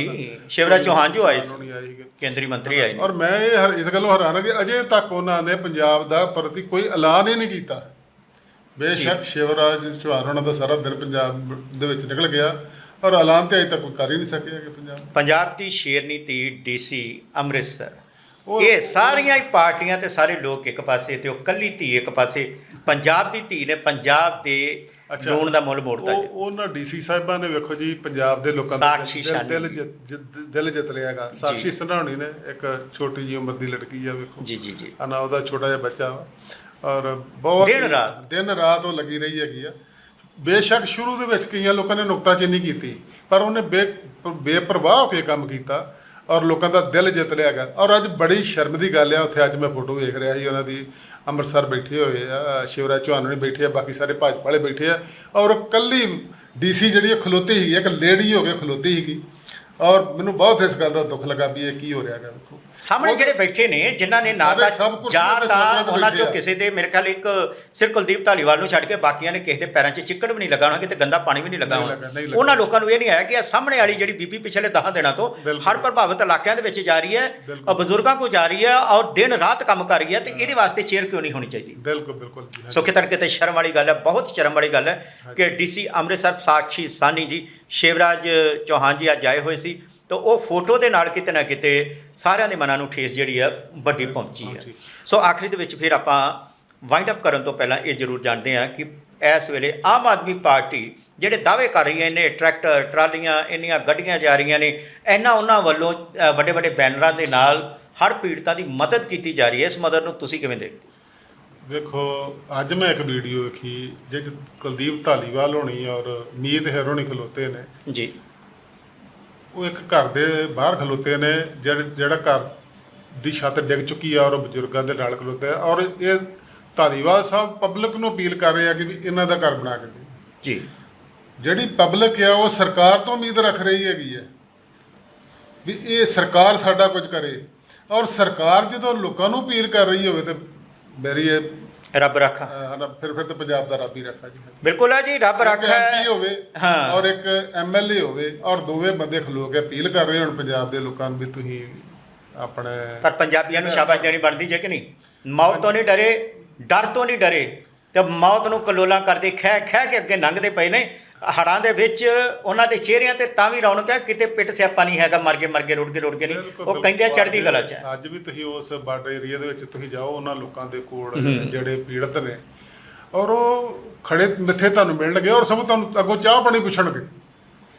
ਸ਼ਿਵਰਾਜ ਚੌਹਾਨ ਜੋ ਆਏ ਸੀ। ਕੇਂਦਰੀ ਮੰਤਰੀ ਆਏ ਨੇ। ਔਰ ਮੈਂ ਇਹ ਇਸ ਗੱਲੋਂ ਹੈਰਾਨ ਹਾਂ ਕਿ ਅਜੇ ਤੱਕ ਉਹਨਾਂ ਨੇ ਪੰਜਾਬ ਦਾ ਪ੍ਰਤੀ ਕੋਈ ਐਲਾਨ ਹੀ ਨਹੀਂ ਕੀਤਾ। ਬੇਸ਼ੱਕ ਸ਼ਿਵਰਾਜ ਚੌਹਾਨ ਉਹਨਾਂ ਦਾ ਸਾਰਾ ਦਿਨ ਪੰਜਾਬ ਦੇ ਵਿੱਚ ਨਿਕਲ ਗਿਆ ਔਰ ਐਲਾਨ ਤੇ ਅਜੇ ਤੱਕ ਕੋਈ ਕਰ ਹੀ ਨਹੀਂ ਸਕਿਆ ਕਿ ਪੰਜਾਬ ਪੰਜਾਬ ਦੀ ਸ਼ੇਰਨੀ ਤੀ ਡੀਸੀ ਅੰਮ੍ਰਿਤਸਰ। ਇਹ ਸਾਰੀਆਂ ਹੀ ਪਾਰਟੀਆਂ ਤੇ ਸਾਰੇ ਲੋਕ ਇੱਕ ਪਾਸੇ ਤੇ ਉਹ ਕੱਲੀ ਧੀ ਇੱਕ ਪਾਸੇ। ਪੰਜਾਬ ਦੀ ਧੀ ਨੇ ਪੰਜਾਬ ਦੇ ਲੂਣ ਦਾ ਮੁੱਲ ਮੋੜਤਾ ਉਹ ਜੀ। ਉਹਨਾਂ ਡੀਸੀ ਸਾਹਿਬਾਂ ਨੇ ਵੇਖੋ ਜੀ ਪੰਜਾਬ ਦੇ ਲੋਕਾਂ ਦਾ ਦਿਲ- ਦਿਲ। ਜਿੱਤ- ਲਿਆਗਾ ਸਾਕਸ਼ੀ ਸਨਾਉਣੀ ਨੇ ਇੱਕ ਛੋਟੀ ਜੀ ਉਮਰ ਦੀ ਲੜਕੀ ਆ ਵੇਖੋ। ਜੀ ਜੀ ਜੀ। ਅਨਾ ਉਹਦਾ ਛੋਟਾ ਜਿਹਾ ਬੱਚਾ ਔਰ ਬਹੁਤ ਦਿਨ ਰਾਤ। ਦਿਨ ਰਾਤ ਉਹ ਲੱਗੀ ਰਹੀ ਹੈਗੀ ਆ। ਬੇਸ਼ੱਕ ਸ਼ੁਰੂ ਦੇ ਵਿੱਚ ਕਈਆਂ ਲੋਕਾਂ ਨੇ ਨੁਕਤਾਚੀਨੀ ਕੀਤੀ ਪਰ ਉਹਨੇ ਬੇ ਬੇਪਰਵਾਹ ਹੋ ਕੇ ਕੰਮ ਕੀਤਾ। ਔਰ ਲੋਕਾਂ ਦਾ ਦਿਲ ਜਿੱਤ ਲਿਆਗਾ ਔਰ ਅੱਜ ਬੜੀ ਸ਼ਰਮ ਦੀ ਗੱਲ ਆ, ਉੱਥੇ ਅੱਜ ਮੈਂ ਫੋਟੋ ਵੇਖ ਰਿਹਾ ਸੀ ਉਹਨਾਂ ਦੀ ਅੰਮ੍ਰਿਤਸਰ ਬੈਠੇ ਹੋਏ ਆ, ਸ਼ਿਵਰਾਜ ਚੌਹਾਨ ਨੇ ਬੈਠੇ ਆ, ਬਾਕੀ ਸਾਰੇ ਭਾਜਪਾ ਵਾਲੇ ਬੈਠੇ ਆ। ਔਰ ਕੱਲੀ ਡੀਸੀ ਜਿਹੜੀ ਆ, ਖਲੋਤੀ ਸੀਗੀ, ਇੱਕ ਲੇਡੀ ਹੋ ਕੇ ਖਲੋਤੀ ਸੀਗੀ। ਔਰ ਮੈਨੂੰ ਬਹੁਤ ਇਸ ਗੱਲ ਦਾ ਦੁੱਖ ਲੱਗਾ ਵੀ ਇਹ ਕੀ ਹੋ ਰਿਹਾ ਹੈਗਾ ਵੇਖੋ ਸਾਹਮਣੇ ਜਿਹੜੇ ਬੈਠੇ ਨੇ ਜਿਨ੍ਹਾਂ ਨੇ ਨਾ ਤਾਂ ਜਾਂ ਤਾਂ ਉਹਨਾਂ ਚੋਂ। ਕਿਸੇ ਦੇ ਮੇਰੇ ਖਿਆਲ ਇੱਕ ਸਿਰ ਕੁਲਦੀਪ ਢਾਲੀਵਾਲ ਨੂੰ ਛੱਡ ਕੇ ਬਾਕੀਆਂ ਨੇ ਕਿਸੇ ਦੇ ਪੈਰਾਂ 'ਚ ਚਿੱਕੜ ਵੀ ਨਹੀਂ ਲੱਗਾ ਹੋਣਾ ਕਿਤੇ ਗੰਦਾ ਪਾਣੀ ਵੀ ਨਹੀਂ ਲੱਗਾ ਹੋਣਾ। ਉਹਨਾਂ ਲੋਕਾਂ ਨੂੰ ਇਹ ਨਹੀਂ ਆਇਆ ਕਿ ਇਹ ਸਾਹਮਣੇ ਵਾਲੀ ਜਿਹੜੀ ਬੀਬੀ ਪਿਛਲੇ 10 ਦਿਨਾਂ ਤੋਂ। ਹਰ ਪ੍ਰਭਾਵਿਤ ਇਲਾਕਿਆਂ ਦੇ ਵਿੱਚ ਜਾ ਰਹੀ ਹੈ। ਔਰ ਬਜ਼ੁਰਗਾਂ ਕੋਲ ਜਾ ਰਹੀ ਹੈ ਔਰ ਦਿਨ ਰਾਤ ਕੰਮ ਕਰ ਰਹੀ ਹੈ ਤੇ ਇਹਦੇ ਵਾਸਤੇ ਚੇਅਰ ਕਿਉਂ ਨਹੀਂ ਹੋਣੀ ਚਾਹੀਦੀ ਬਿਲਕੁਲ ਬਿਲਕੁਲ ਸੋ ਕਿਤੇ ਕਿਤੇ ਸ਼ਰਮ ਵਾਲੀ ਗੱਲ ਹੈ ਬਹੁਤ ਸ਼ਰਮ ਵਾਲੀ ਗੱਲ ਹੈ ਕਿ ਡੀਸੀ ਅੰਮ੍ਰਿਤਸਰ ਸਾਕਸ਼ੀ ਸਾਨੀ ਜੀ ਸ਼ਿਵਰਾਜ ਚੌਹਾਨ ਜੀ ਅੱਜ ਆਏ ਹੋਏ ਸੀ ਤਾਂ ਉਹ ਫੋਟੋ ਦੇ ਨਾਲ ਕਿਤੇ ਨਾ ਕਿਤੇ ਸਾਰਿਆਂ ਦੇ ਮਨਾਂ ਨੂੰ ਠੇਸ ਜਿਹੜੀ ਹੈ ਵੱਡੀ ਪਹੁੰਚੀ ਹੈ। ਸੋ ਆਖਰੀ ਦੇ ਵਿੱਚ ਫਿਰ ਆਪਾਂ ਵਾਈਂਡ ਅਪ ਕਰਨ ਤੋਂ ਪਹਿਲਾਂ ਇਹ ਜ਼ਰੂਰ ਜਾਣਦੇ ਹਾਂ ਕਿ ਇਸ ਵੇਲੇ ਆਮ ਆਦਮੀ ਪਾਰਟੀ ਜਿਹੜੇ ਦਾਅਵੇ ਕਰ ਰਹੀ ਹੈ ਇਹਨੇ ਟਰੈਕਟਰ ਟਰਾਲੀਆਂ ਇੰਨੀਆਂ ਗੱਡੀਆਂ ਜਾ ਰਹੀਆਂ ਨੇ ਇਹਨਾਂ ਉਹਨਾਂ ਵੱਲੋਂ ਵੱਡੇ ਵੱਡੇ ਬੈਨਰਾਂ ਦੇ ਨਾਲ ਹਰ ਪੀੜਤਾਂ ਦੀ ਮਦਦ ਕੀਤੀ ਜਾ ਰਹੀ ਹੈ ਇਸ ਮਦਦ ਨੂੰ ਤੁਸੀਂ ਕਿਵੇਂ ਦੇਖਦੇ ਹੋ? ਵੇਖੋ ਅੱਜ ਮੈਂ ਇੱਕ ਵੀਡੀਓ ਵੇਖੀ ਜਿਹ 'ਚ ਕੁਲਦੀਪ ਧਾਲੀਵਾਲ ਹੋਣੀ ਔਰ ਮੀਤ ਹੈਰੋਣੀ ਖਲੋਤੇ ਨੇ ਜੀ ਉਹ ਇੱਕ ਘਰ ਦੇ ਬਾਹਰ ਖਲੋਤੇ ਨੇ ਜਿਹੜਾ ਜਿਹੜਾ ਘਰ ਦੀ ਛੱਤ ਡਿੱਗ ਚੁੱਕੀ ਆ ਔਰ ਬਜ਼ੁਰਗਾਂ ਦੇ ਨਾਲ ਖਲੋਤੇ ਆ ਔਰ ਇਹ ਧਾਲੀਵਾਲ ਸਾਹਿਬ ਪਬਲਿਕ ਨੂੰ ਅਪੀਲ ਕਰ ਰਹੇ ਆ ਕਿ ਵੀ ਇਹਨਾਂ ਦਾ ਘਰ ਬਣਾ ਕੇ ਦਿਓ ਜੀ। ਜਿਹੜੀ ਪਬਲਿਕ ਆ ਉਹ ਸਰਕਾਰ ਤੋਂ ਉਮੀਦ ਰੱਖ ਰਹੀ ਹੈਗੀ ਹੈ ਵੀ ਇਹ ਸਰਕਾਰ ਸਾਡਾ ਕੁਝ ਕਰੇ। ਔਰ ਸਰਕਾਰ ਜਦੋਂ ਲੋਕਾਂ ਨੂੰ ਅਪੀਲ ਕਰ ਰਹੀ ਹੋਵੇ ਤੇ ਮੇਰੀ ਇਹ ਰੱਬ ਰੱਖਾ। ਅਹ, ਹਨਾ, ਫਿਰ ਫਿਰ ਤਾਂ ਪੰਜਾਬ ਦਾ ਰੱਬ ਹੀ ਰੱਖਾ ਜੀ। ਬਿਲਕੁਲ ਹੈ ਜੀ ਰੱਬ ਰੱਖਾ ਐਮਪੀ ਹੈ ਹੋਵੇ ਹਾਂ। ਔਰ ਇੱਕ ਐਮਐਲਏ ਹੋਵੇ ਔਰ ਦੋਵੇਂ ਬੰਦੇ ਖਲੋ ਕੇ ਅਪੀਲ ਕਰ ਰਹੇ ਹੁਣ ਪੰਜਾਬ ਦੇ ਲੋਕਾਂ ਨੂੰ ਵੀ ਤੁਸੀਂ ਆਪਣੇ ਪਰ ਪੰਜਾਬੀਆਂ ਨੂੰ ਸ਼ਾਬਾਸ਼ ਦੇਣੀ ਬਣਦੀ ਜੇ ਕਿ ਨਹੀਂ? ਮੌਤ ਤੋਂ ਨਹੀਂ ਡਰੇ ਡਰ ਤੋਂ ਨਹੀਂ ਡਰੇ ਤੇ ਮੌਤ ਨੂੰ ਕਲੋਲਾਂ ਕਰਦੇ ਖਹਿ ਖਹਿ ਕੇ ਅੱਗੇ ਲੰਘਦੇ ਪਏ ਨੇ। ਹੜਾਂ ਦੇ ਵਿੱਚ ਉਹਨਾਂ ਦੇ ਚਿਹਰਿਆਂ ਤੇ ਤਾਂ ਵੀ ਰੌਣਕ ਹੈ ਕਿਤੇ ਪਿੱਟ ਸਿਆਪਾ ਨਹੀਂ ਹੈਗਾ ਮਰ ਗਏ ਮਰ ਗਏ ਰੁੜ ਗਏ ਰੁੜ ਗਏ ਨਹੀਂ। ਉਹ ਕਹਿੰਦੇ ਆ। ਚੜ੍ਹਦੀ ਕਲਾ ਚ ਹੈ। ਅੱਜ ਵੀ ਤੁਸੀਂ ਉਸ ਬਾਰਡਰ ਏਰੀਆ ਦੇ ਵਿੱਚ ਤੁਸੀਂ ਜਾਓ ਉਹਨਾਂ ਲੋਕਾਂ ਦੇ ਕੋਲ ਜਿਹੜੇ ਪੀੜਤ ਨੇ। ਔਰ ਉਹ ਖੜੇ ਮਿੱਥੇ ਤੁਹਾਨੂੰ ਮਿਲਣਗੇ ਔਰ ਸਭ ਤੁਹਾਨੂੰ ਅੱਗੋਂ ਚਾਹ ਪਾਣੀ ਪੁੱਛਣਗੇ।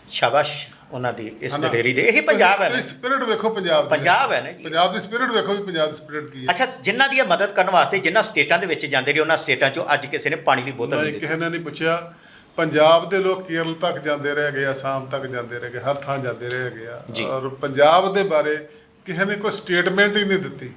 ਸ਼ਾਬਾਸ਼ ਉਹਨਾਂ ਦੀ ਇਸ? ਦਲੇਰੀ ਦੇ। ਇਹੀ ਪੰਜਾਬ ਹੈ ਨਾ। ਸਪਿਰਿਟ ਵੇਖੋ ਪੰਜਾਬ ਦੀ। ਪੰਜਾਬ ਹੈ ਨਾ ਜੀ। ਪੰਜਾਬ ਦੀ ਸਪਿਰਿਟ ਵੇਖੋ ਵੀ ਪੰਜਾਬ ਦੀ ਸਪਿਰਿਟ ਕੀ ਹੈ। ਅੱਛਾ ਜਿਨ੍ਹਾਂ ਦੀ ਮਦਦ ਕਰਨ ਵਾਸਤੇ ਜਿਨ੍ਹਾਂ ਸਟੇਟਾਂ ਦੇ ਵਿੱਚ ਜਾਂਦੇ ਨੇ ਉਹਨਾਂ ਸਟੇਟਾਂ 'ਚੋਂ ਅੱਜ ਕਿਸੇ ਨੇ ਪਾਣੀ ਦੀ ਬੋਤਲ ਨਹੀਂ ਕਿਸੇ ਨੇ ਨਹੀਂ ਪੁੱਛਿਆ। ਪੰਜਾਬ ਦੇ ਲੋਕ ਕੇਰਲ ਤੱਕ ਜਾਂਦੇ ਰਹੇ ਗਏ ਆਸਾਮ ਤੱਕ ਜਾਂਦੇ ਰਹੇ ਗਏ ਹਰ ਥਾਂ ਜਾਂਦੇ ਰਹੇ ਗਏ ਆ। ਜੀ। ਔਰ ਪੰਜਾਬ ਦੇ ਬਾਰੇ ਕਿਸੇ ਨੇ ਕੋਈ ਸਟੇਟਮੈਂਟ ਹੀ ਨਹੀਂ ਦਿੱਤੀ।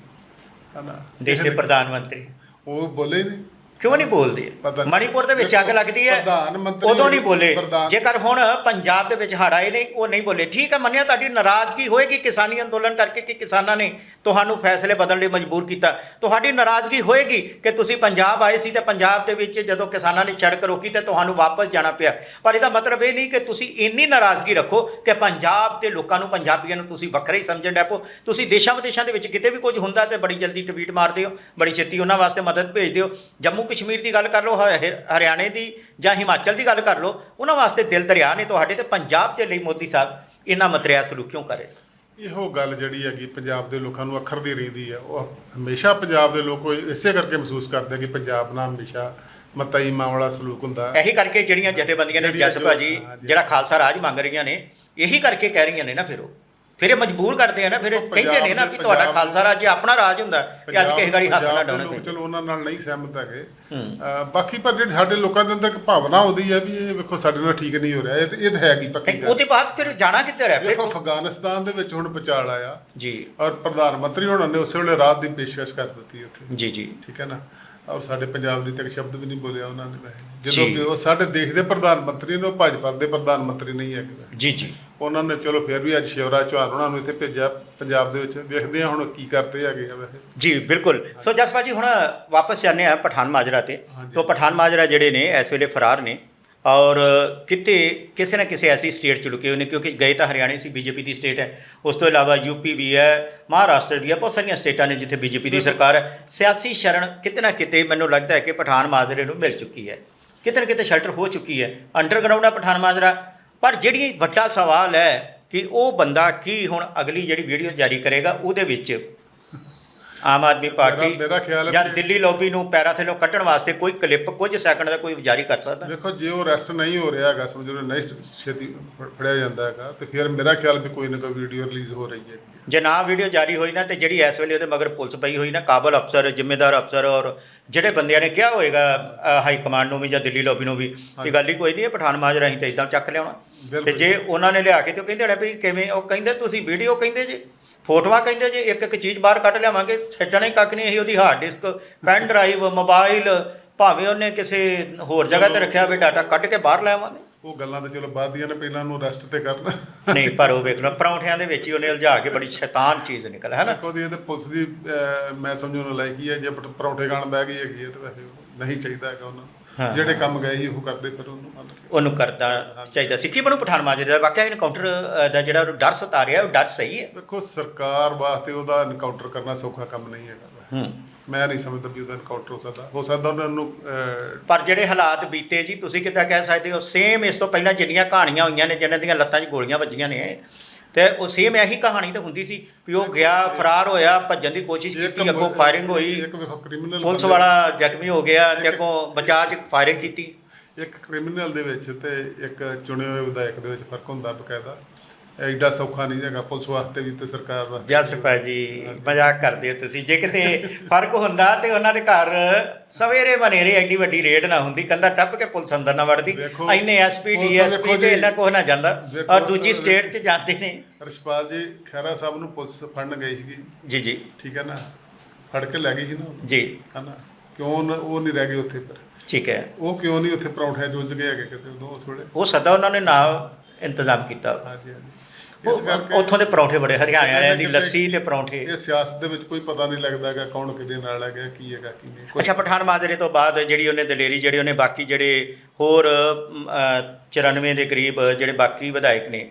ਹਨਾ ਦੇਸ਼ ਦੇ ਪ੍ਰਧਾਨ ਮੰਤਰੀ। ਉਹ ਬੋਲੇ ਹੀ ਨਹੀਂ। ਕਿਉਂ ਨਹੀਂ ਬੋਲਦੇ? ਪਤਾ ਨਹੀਂ। ਮਣੀਪੁਰ ਦੇ ਵਿੱਚ ਅੱਗ ਲੱਗਦੀ ਹੈ ਪ੍ਰਧਾਨ ਮੰਤਰੀ ਉਦੋਂ ਨਹੀਂ ਬੋਲੇ। ਪ੍ਰਧਾਨ- ਜੇਕਰ ਹੁਣ ਪੰਜਾਬ ਦੇ ਵਿੱਚ ਹੜ੍ਹ ਆਏ ਨੇ ਉਹ ਨਹੀਂ ਬੋਲੇ। ਠੀਕ ਹੈ ਮੰਨਿਆ ਤੁਹਾਡੀ ਨਾਰਾਜ਼ਗੀ ਹੋਏਗੀ ਕਿਸਾਨੀ ਅੰਦੋਲਨ ਕਰਕੇ ਕਿ ਕਿਸਾਨਾਂ ਨੇ ਤੁਹਾਨੂੰ ਫੈਸਲੇ ਬਦਲਣ ਲਈ ਮਜਬੂਰ ਕੀਤਾ। ਤੁਹਾਡੀ ਨਾਰਾਜ਼ਗੀ ਹੋਏਗੀ ਕਿ ਤੁਸੀਂ ਪੰਜਾਬ ਆਏ ਸੀ ਤੇ ਪੰਜਾਬ ਦੇ ਵਿੱਚ ਜਦੋਂ ਕਿਸਾਨਾਂ ਨੇ ਸੜਕ ਰੋਕੀ ਤੇ ਤੁਹਾਨੂੰ ਵਾਪਸ ਜਾਣਾ ਪਿਆ। ਪਰ ਇਹਦਾ ਮਤਲਬ ਇਹ ਨਹੀਂ ਕਿ ਤੁਸੀਂ ਇੰਨੀ ਨਾਰਾਜ਼ਗੀ ਰੱਖੋ ਕਿ ਪੰਜਾਬ ਦੇ ਲੋਕਾਂ ਨੂੰ ਪੰਜਾਬੀਆਂ ਨੂੰ ਤੁਸੀਂ ਵੱਖਰੇ ਹੀ ਸਮਝਣ ਡੈਪੋ ਤੁਸੀਂ ਦੇਸ਼ਾਂ ਵਿਦੇਸ਼ਾਂ ਦੇ ਵਿੱਚ ਕਿਤੇ ਵੀ ਕੁਝ ਹੁੰਦਾ ਤੇ ਬੜੀ ਜਲਦੀ ਟਵੀਟ ਮਾਰਦੇ ਹੋ ਬੜੀ ਛੇਤੀ ਉਹਨਾਂ ਵਾਸਤੇ ਮਦਦ ਭੇਜਦੇ ਹੋ ਜੰਮੂ ਕਸ਼ਮੀਰ ਦੀ ਗੱਲ ਕਰ ਲਓ ਹਰਿਆਣੇ ਦੀ ਜਾਂ ਹਿਮਾਚਲ ਦੀ ਗੱਲ ਕਰ ਲਓ ਉਹਨਾਂ ਵਾਸਤੇ ਦਿਲ ਦਰਿਆ ਨੇ ਤੁਹਾਡੇ ਤੇ ਪੰਜਾਬ ਦੇ ਲਈ ਮੋਦੀ ਸਾਹਿਬ ਇੰਨਾ ਮਤਰਿਆ ਸਲੂਕ ਕਿਉਂ ਕਰੇ ਇਹੋ ਗੱਲ ਜਿਹੜੀ ਹੈਗੀ ਪੰਜਾਬ ਦੇ ਲੋਕਾਂ ਨੂੰ ਅੱਖਰ ਦੀ ਰਹਿੰਦੀ ਹੈ ਉਹ ਹਮੇਸ਼ਾ ਪੰਜਾਬ ਦੇ ਲੋਕ ਇਸੇ ਕਰਕੇ ਮਹਿਸੂਸ ਕਰਦੇ ਕਿ ਪੰਜਾਬ ਨਾਲ ਹਮੇਸ਼ਾ ਮਤਾਈ ਵਾਲਾ ਸਲੂਕ ਹੁੰਦਾ। ਇਹੀ ਕਰਕੇ ਜਿਹੜੀਆਂ ਜਥੇਬੰਦੀਆਂ ਨੇ ਜਸ ਜੋ- ਭਾਜੀ। ਜਿਹੜਾ ਖਾਲਸਾ ਰਾਜ ਮੰਗ ਰਹੀਆਂ ਨੇ ਇਹੀ ਕਰਕੇ ਕਹਿ ਰਹੀਆਂ ਨੇ ਨਾ ਫਿਰ ਉਹ। ਫਿਰ ਇਹ ਮਜਬੂਰ ਕਰਦੇ ਆ ਨਾ ਫਿਰ ਇਹ ਕਹਿੰਦੇ ਨੇ ਨਾ ਵੀ ਤੁਹਾਡਾ ਖਾਲਸਾ ਰਾਜ ਜੇ ਆਪਣਾ ਰਾਜ ਹੁੰਦਾ ਕਿ ਅੱਜ ਕਿਸੇ ਗਾੜੀ ਹੱਥ ਨਾ ਡਾਉਣਾ ਪਏ ਚਲੋ ਉਹਨਾਂ ਨਾਲ ਨਹੀਂ ਸਹਿਮਤ ਹੈਗੇ। ਹੂੰ। ਬਾਕੀ ਪਰ ਜਿਹੜੇ ਸਾਡੇ ਲੋਕਾਂ ਦੇ ਅੰਦਰ ਇੱਕ ਭਾਵਨਾ ਆਉਂਦੀ ਹੈ ਵੀ ਇਹ ਵੇਖੋ ਸਾਡੇ ਨਾਲ ਠੀਕ ਨਹੀਂ ਹੋ ਰਿਹਾ ਇਹ ਤੇ ਇਹ ਤਾਂ ਹੈਗੀ ਪੱਕੀ ਗੱਲ। ਉਹਦੇ ਬਾਅਦ ਫਿਰ ਜਾਣਾ ਕਿੱਧਰ ਹੈ? ਫਿਰ ਅਫਗਾਨਿਸਤਾਨ ਦੇ ਵਿੱਚ ਹੁਣ ਵਿਚਾਲ ਆਇਆ ਜੀ। ਔਰ ਪ੍ਰਧਾਨ ਮੰਤਰੀ ਹੋਣਾ ਨੇ ਉਸੇ ਵੇਲੇ ਰਾਤ ਦੀ ਪੇਸ਼ਕਸ਼ ਕਰ ਦਿੱਤੀ ਉੱਥੇ। ਜੀ ਜੀ। ਠੀਕ ਹੈ ਨਾ? ਔਰ ਸਾਡੇ ਪੰਜਾਬ ਲਈ ਤੱਕ ਸ਼ਬਦ ਵੀ ਨਹੀਂ ਬੋਲਿਆ ਉਹਨਾਂ ਨੇ ਵੈਸੇ ਜੀ। ਜਦੋਂ ਕਿ ਉਹ ਸਾਡੇ ਦੇਸ਼ ਦੇ ਪ੍ਰਧਾਨ ਮੰਤਰੀ ਨੇ ਉਹ ਭਾਜਪਾ ਦੇ ਪ੍ਰਧਾਨ ਮੰਤਰੀ ਨਹੀਂ ਹੈਗੇ। ਜੀ ਜੀ ਉਹਨਾਂ ਨੇ ਚਲੋ ਫਿਰ ਵੀ ਅੱਜ ਸ਼ਿਵਰਾਜ ਚੌਹਾਨ ਉਹਨਾਂ ਨੂੰ ਇੱਥੇ ਭੇਜਿਆ ਪੰਜਾਬ ਦੇ ਵਿੱਚ ਵੇਖਦੇ ਆ ਹੁਣ ਕੀ ਕਰਦੇ ਹੈਗੇ ਆ ਵੈਸੇ ਜੀ ਬਿਲਕੁਲ ਸੋ ਜਸਪਾ ਜੀ ਹੁਣ ਵਾਪਸ ਜਾਂਦੇ ਆ ਪਠਾਨ ਮਾਜਰਾ ਤੇ ਹਾਂਜੀ। ਤੋਂ ਪਠਾਨ ਮਾਜਰਾ ਜਿਹੜੇ ਨੇ ਇਸ ਵੇਲੇ ਫਰਾਰ ਨੇ ਔਰ ਕਿਤੇ ਕਿਸੇ ਨਾ ਕਿਸੇ ਐਸੀ ਸਟੇਟ ਚ ਲੁਕੇ ਹੋਏ ਨੇ ਕਿਉਂਕਿ ਗਏ ਤਾਂ ਹਰਿਆਣੇ ਸੀ ਬੀਜੇਪੀ ਦੀ ਸਟੇਟ ਹੈ। ਉਸ ਤੋਂ ਇਲਾਵਾ ਯੂਪੀ ਵੀ ਹੈ ਮਹਾਰਾਸ਼ਟਰ ਵੀ ਹੈ ਬਹੁਤ ਸਾਰੀਆਂ ਸਟੇਟਾਂ ਨੇ ਜਿੱਥੇ ਬੀਜੇਪੀ ਦੀ ਸਰਕਾਰ ਹੈ। ਸਿਆਸੀ ਸ਼ਰਣ ਕਿਤੇ ਨਾ ਕਿਤੇ ਮੈਨੂੰ ਲੱਗਦਾ ਹੈ ਕਿ ਪਠਾਨ ਮਾਜਰੇ ਨੂੰ ਮਿਲ ਚੁੱਕੀ ਹੈ। ਕਿਤੇ ਨਾ ਕਿਤੇ ਸ਼ੈਲਟਰ ਹੋ ਚੁੱਕੀ ਹੈ। ਅੰਡਰਗਰਾਉਂਡ ਹੈ ਪਠਾਨ ਮਾਜਰਾ ਪਰ ਜਿਹੜੀ ਵੱਡਾ ਸਵਾਲ ਹੈ ਕਿ ਉਹ ਬੰਦਾ ਕੀ ਹੁਣ ਅਗਲੀ ਜਿਹੜੀ ਵੀਡੀਓ ਜਾਰੀ ਕਰੇਗਾ ਉਹਦੇ ਵਿੱਚ ਆਮ ਆਦਮੀ ਪਾਰਟੀ ਮੇਰਾ ਖਿਆਲ ਹੈ ਜਾਂ ਦਿੱਲੀ ਲੌਬੀ ਨੂੰ ਪੈਰਾਂ ਥੱਲੋਂ ਕੱਢਣ ਵਾਸਤੇ ਕੋਈ ਕਲਿੱਪ ਕੁਝ ਸੈਕਿੰਡ ਦਾ ਕੋਈ ਜਾਰੀ ਕਰ ਸਕਦਾ? ਦੇਖੋ ਜੇ ਉਹ ਅਰੈਸਟ ਨਹੀਂ ਹੋ ਰਿਹਾ ਹੈਗਾ ਸਮਝ ਲਓ ਨਹੀਂ ਛੇਤੀ ਫੜਿਆ ਜਾਂਦਾ ਹੈਗਾ ਤੇ ਫਿਰ ਮੇਰਾ ਖਿਆਲ ਵੀ ਕੋਈ ਨਾ ਕੋਈ ਵੀਡੀਓ ਰਿਲੀਜ਼ ਹੋ ਰਹੀ ਹੈ। ਜੇ ਨਾ ਵੀਡੀਓ ਜਾਰੀ ਹੋਈ ਨਾ ਤੇ ਜਿਹੜੀ ਇਸ ਵੇਲੇ ਉਹਦੇ ਮਗਰ ਪੁਲਿਸ ਪਈ ਹੋਈ ਨਾ ਕਾਬਲ ਅਫਸਰ ਜ਼ਿੰਮੇਦਾਰ ਅਫਸਰ ਔਰ ਜਿਹੜੇ ਬੰਦਿਆਂ ਨੇ ਕਿਹਾ ਹੋਏਗਾ ਹਾਈ ਕਮਾਂਡ ਨੂੰ ਵੀ ਜਾਂ ਦਿੱਲੀ ਲੌਬੀ ਨੂੰ ਵੀ ਕਿ ਗੱਲ ਹੀ ਕੋਈ ਨਹੀਂ ਇਹ ਪਠਾਨ ਮਾਜਰਾ ਅਸੀਂ ਤਾਂ ਇਦਾਂ ਚੱਕ ਲਿਆਉਣਾ। ਤੇ। ਜੇ ਉਹਨਾਂ ਨੇ ਲਿਆ ਕੇ ਤੇ ਉਹ ਕਹਿੰਦੇ ਨੇ ਵੀ ਕਿਵੇਂ ਉਹ ਕਹਿੰਦੇ ਤੁਸੀਂ ਵੀਡੀਓ ਕਹਿੰਦੇ ਜੇ। ਫੋਟੋਆਂ ਕਹਿੰਦੇ ਜੇ ਇੱਕ ਇੱਕ ਚੀਜ਼ ਬਾਹਰ ਕੱਢ ਲਿਆਵਾਂਗੇ ਛੱਡਣੇ ਕੱਖ ਨਹੀਂ ਇਹੀ ਉਹਦੀ hard disk pen drive mobile ਭਾਵੇਂ ਉਹਨੇ ਕਿਸੇ ਹੋਰ ਜਗ੍ਹਾ ਤੇ ਰੱਖਿਆ ਹੋਵੇ ਡਾਟਾ ਕੱਢ ਕੇ ਬਾਹਰ ਲੈ ਆਵਾਂਗੇ। ਉਹ ਗੱਲਾਂ ਤਾਂ ਚਲੋ ਬਾਅਦ ਦੀਆਂ ਨੇ ਪਹਿਲਾਂ ਉਹਨੂੰ ਅਰੈਸਟ ਤੇ ਕਰਨ। ਨਹੀਂ ਪਰ ਉਹ ਵੇਖ ਲਓ ਪਰੌਂਠਿਆਂ ਦੇ ਵਿੱਚ ਹੀ ਉਹਨੇ ਉਲਝਾ ਕੇ ਬੜੀ ਸ਼ੈਤਾਨ ਚੀਜ਼ ਨਿਕਲ ਹੈ ਨਾ? ਦੇਖੋ ਦੀ ਤੇ ਪੁਲਿਸ ਦੀ ਮੈਂ ਸਮਝੂ ਨੂੰ ਲਾਇਕੀ ਹੈ ਜੇ ਪਰ- ਪਰੌਂਠੇ ਖਾਣ ਬਹਿ ਗਈ ਹੈਗੀ ਹੈ ਤੇ ਵੈਸੇ ਨਹੀਂ ਚਾਹੀਦਾ ਹੈਗਾ ਉਹਨਾਂ। ਨੂੰ। ਜਿਹੜੇ ਕੰਮ ਗਏ ਸੀ ਉਹ ਕਰਦੇ ਫਿਰ ਉਹਨੂੰ ਉਹਨੂੰ ਕਰਦਾ ਚਾਹੀਦਾ ਸੀ। ਕੀ ਬਣੂ ਪਠਾਨ ਮਾਜਰੇ ਦਾ। ਵਾਕਿਆ ਇਨਕਾਊਂਟਰ ਦਾ ਜਿਹੜਾ ਡਰ ਸਤਾ ਰਿਹਾ ਉਹ ਡਰ ਸਹੀ ਹੈ। ਦੇਖੋ ਸਰਕਾਰ ਵਾਸਤੇ ਉਹਦਾ ਇਨਕਾਊਂਟਰ ਕਰਨਾ ਸੌਖਾ ਕੰਮ ਨਹੀਂ ਹੈਗਾ। ਹੂੰ। ਮੈਂ ਨਹੀਂ ਸਮਝਦਾ ਵੀ ਉਹਦਾ ਇਨਕਾਊਂਟਰ ਹੋ ਸਕਦਾ। ਹੋ ਸਕਦਾ ਉਹਨਾਂ ਨੂੰ ਪਰ ਜਿਹੜੇ ਹਾਲਾਤ ਬੀਤੇ ਜੀ ਤੁਸੀਂ ਕਿੱਦਾਂ ਕਹਿ ਸਕਦੇ ਹੋ ਸੇਮ ਇਸ ਤੋਂ ਪਹਿਲਾਂ ਜਿੰਨੀਆਂ ਕਹਾਣੀਆਂ ਹੋਈਆਂ ਨੇ ਜਿਨ੍ਹਾਂ ਦੀਆਂ ਲੱਤਾਂ 'ਚ ਗੋਲੀਆਂ ਵੱਜੀਆਂ ਨੇ ਤੇ ਉਹ ਸੇਮ ਇਹੀ ਕਹਾਣੀ ਤਾਂ ਹੁੰਦੀ ਸੀ ਵੀ ਉਹ ਗਿਆ ਫਰਾਰ ਹੋਇਆ ਭੱਜਣ ਦੀ ਕੋਸ਼ਿਸ਼ ਕੀਤੀ ਅੱਗੋਂ ਫਾਇਰਿੰਗ ਹੋਈ। ਇੱਕ ਵੇਖੋ ਕ੍ਰਿਮੀਨਲ ਪੁਲਿਸ ਵਾਲਾ ਜ਼ਖਮੀ ਹੋ ਗਿਆ ਤੇ ਅੱਗੋਂ ਬਚਾਅ 'ਚ ਫਾਇਰਿੰਗ ਕੀਤੀ। ਇੱਕ ਕ੍ਰਿਮੀਨਲ ਦੇ ਵਿੱਚ ਤੇ ਇੱਕ ਚੁਣੇ ਹੋਏ ਵਿਧਾਇਕ ਦੇ ਵਿੱਚ ਫ਼ਰਕ ਹੁੰਦਾ ਬਕਾਇਦਾ। ਐਡਾ ਸੌਖਾ ਨਹੀਂ ਹੈਗਾ ਪੁਲਿਸ ਵਾਸਤੇ ਵੀ ਤੇ ਸਰਕਾਰ ਵਾਸਤੇ ਜਸਫਾ ਜੀ ਮਜ਼ਾਕ ਕਰਦੇ ਹੋ ਤੁਸੀਂ। ਜੇ ਕਿਤੇ ਫ਼ਰਕ ਹੁੰਦਾ ਤੇ ਉਹਨਾਂ ਦੇ ਘਰ ਸਵੇਰੇ ਬਨੇਰੇ ਐਡੀ ਵੱਡੀ ਰੇਡ ਨਾ ਹੁੰਦੀ ਕੰਦਾ ਟੱਪ ਕੇ ਪੁਲਿਸ ਅੰਦਰ ਨਾ ਵੜਦੀ। ਐਨੇ ਐਸਪੀ ਡੀਐਸਪੀ ਤੇ ਜੀ, ਇਹਨਾਂ ਕੋਹ ਨਾ ਜਾਂਦਾ ਔਰ ਦੂਜੀ ਸਟੇਟ 'ਚ ਜਾਂਦੇ ਨੇ। ਰਿਸ਼ਪਾਲ ਜੀ ਖੈਰਾ ਸਾਹਿਬ ਨੂੰ ਪੁਲਿਸ ਫੜਨ ਗਈ ਸੀਗੀ। ਜੀ ਜੀ। ਠੀਕ ਹੈ ਨਾ? ਫੜ ਕੇ ਲੈ ਗਈ ਸੀ ਨਾ ਜੀ। ਹਨਾ ਕਿਉਂ ਉਹ ਨਹੀਂ ਰਹਿ ਗਏ ਉੱਥੇ ਫਿਰ? ਠੀਕ ਹੈ। ਉਹ ਕਿਉਂ ਨਹੀਂ ਉੱਥੇ ਪਰੌਂਠਿਆਂ 'ਚ ਉਲਝ ਗਏ ਹੈਗੇ ਕਿਤੇ? ਉਦੋਂ ਉਸ ਵੇਲੇ? ਉਹ ਸਦਾ ਉਹਨਾਂ ਨੇ ਨਾ ਇੰਤਜ਼ਾਮ ਕੀਤਾ। ਹਾਂਜੀ ਹਾਂਜੀ। ਇਸ ਕਰਕੇ ਉੱਥੋਂ ਦੇ ਪਰੌਂਠੇ ਬੜੇ ਹਰਿਆਣੇ ਵਾਲਿਆਂ ਦੀ ਲੱਸੀ ਤੇ ਪਰੌਂਠੇ। ਇਹ ਸਿਆਸਤ ਦੇ ਵਿੱਚ ਕੋਈ ਪਤਾ ਨਹੀਂ ਲੱਗਦਾ ਹੈਗਾ ਕੌਣ ਕਿਹਦੇ ਨਾਲ ਹੈਗਾ ਕੀ ਹੈਗਾ ਕੀ ਨਹੀਂ। ਅੱਛਾ ਪਠਾਨ ਮਾਜਰੇ ਤੋਂ ਬਾਅਦ ਜਿਹੜੀ ਉਹਨੇ ਦਲੇਰੀ ਜਿਹੜੀ ਉਹਨੇ ਬਾਕੀ ਜਿਹੜੇ ਹੋਰ ਅਮ, ਅ, 94 ਦੇ ਕਰੀਬ ਜਿਹੜੇ ਬਾਕੀ ਵਿਧਾਇਕ ਨੇ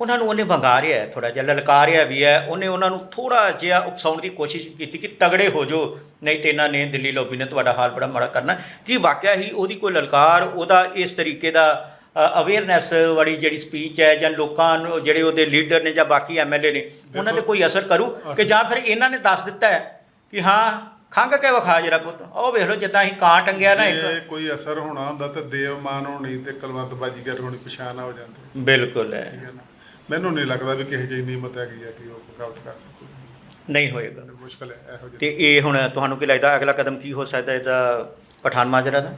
ਉਹਨਾਂ ਨੂੰ ਉਹਨੇ ਵੰਗਾਰਿਆ ਥੋੜਾ ਜਿਹਾ ਲਲਕਾਰਿਆ ਵੀ ਹੈ। ਉਹਨੇ ਉਹਨਾਂ ਨੂੰ ਥੋੜਾ ਜਿਹਾ ਉਕਸਾਉਣ ਦੀ ਕੋਸ਼ਿਸ਼ ਕੀਤੀ ਕਿ ਤਗੜੇ ਹੋ ਜਾਓ ਨਹੀਂ ਤੇ ਇਹਨਾਂ ਨੇ ਦਿੱਲੀ ਲੋਬੀ ਨੇ ਤੁਹਾਡਾ ਹਾਲ ਬੜਾ ਮਾੜਾ ਕਰਨਾ। ਕੀ ਵਾਕਿਆ ਹੀ ਉਹਦੀ ਕੋਈ ਲਲਕਾਰ ਉਹਦਾ ਇਸ ਤਰੀਕੇ ਦਾ ਅਵੇਅਰਨੈਸ ਵਾਲੀ ਜਿਹੜੀ ਸਪੀਚ ਹੈ ਜਾਂ ਲੋਕਾਂ ਨੂੰ ਜਿਹੜੇ ਉਹਦੇ ਲੀਡਰ ਨੇ ਜਾਂ ਬਾਕੀ ਐਮਐਲਏ ਨੇ ਉਹਨਾਂ ਤੇ ਕੋਈ ਅਸਰ ਕਰੂ? ਕਿ ਜਾਂ ਫਿਰ ਇਹਨਾਂ ਨੇ ਦੱਸ ਦਿੱਤਾ ਹੈ ਕਿ ਹਾਂ ਖੰਗ ਕੇ ਵਿਖਾ ਜਰਾ ਪੁੱਤ। ਉਹ ਵੇਖ ਲਓ ਜਿੱਦਾਂ ਅਸੀਂ ਕਾਂ ਟੰਗਿਆ ਨਾ ਇੱਕ। ਕੋਈ ਅਸਰ ਹੋਣਾ ਹੁੰਦਾ ਤਾਂ ਦੇਵ ਮਾਨ ਹੋਣੀ ਤੇ ਕੁਲਵੰਤ ਬਾਜੀਗਰ ਹੋਣੀ ਪਛਾਣ ਹੋ ਜਾਂਦੇ ਬਿਲਕੁਲ ਹੈ। ਮੈਨੂੰ ਨਹੀਂ ਲੱਗਦਾ ਵੀ ਕਿਸੇ ਜਿਹੀ ਨੀਮਤ ਹੈਗੀ ਆ ਕਿ ਉਹ ਬਗਾਵਤ ਕਰ ਸਕੋ। ਨਹੀਂ ਹੋਏਗਾ। ਮੁਸ਼ਕਲ ਹੈ ਇਹੋ ਜਿਹੀ। ਤੇ ਇਹ ਹੁਣ ਤੁਹਾਨੂੰ ਕੀ ਲੱਗਦਾ ਅਗਲਾ ਕਦਮ ਕੀ ਹੋ ਸਕਦਾ ਇਹਦਾ ਪਠਾਨ ਮਾਜਰਾ ਦਾ?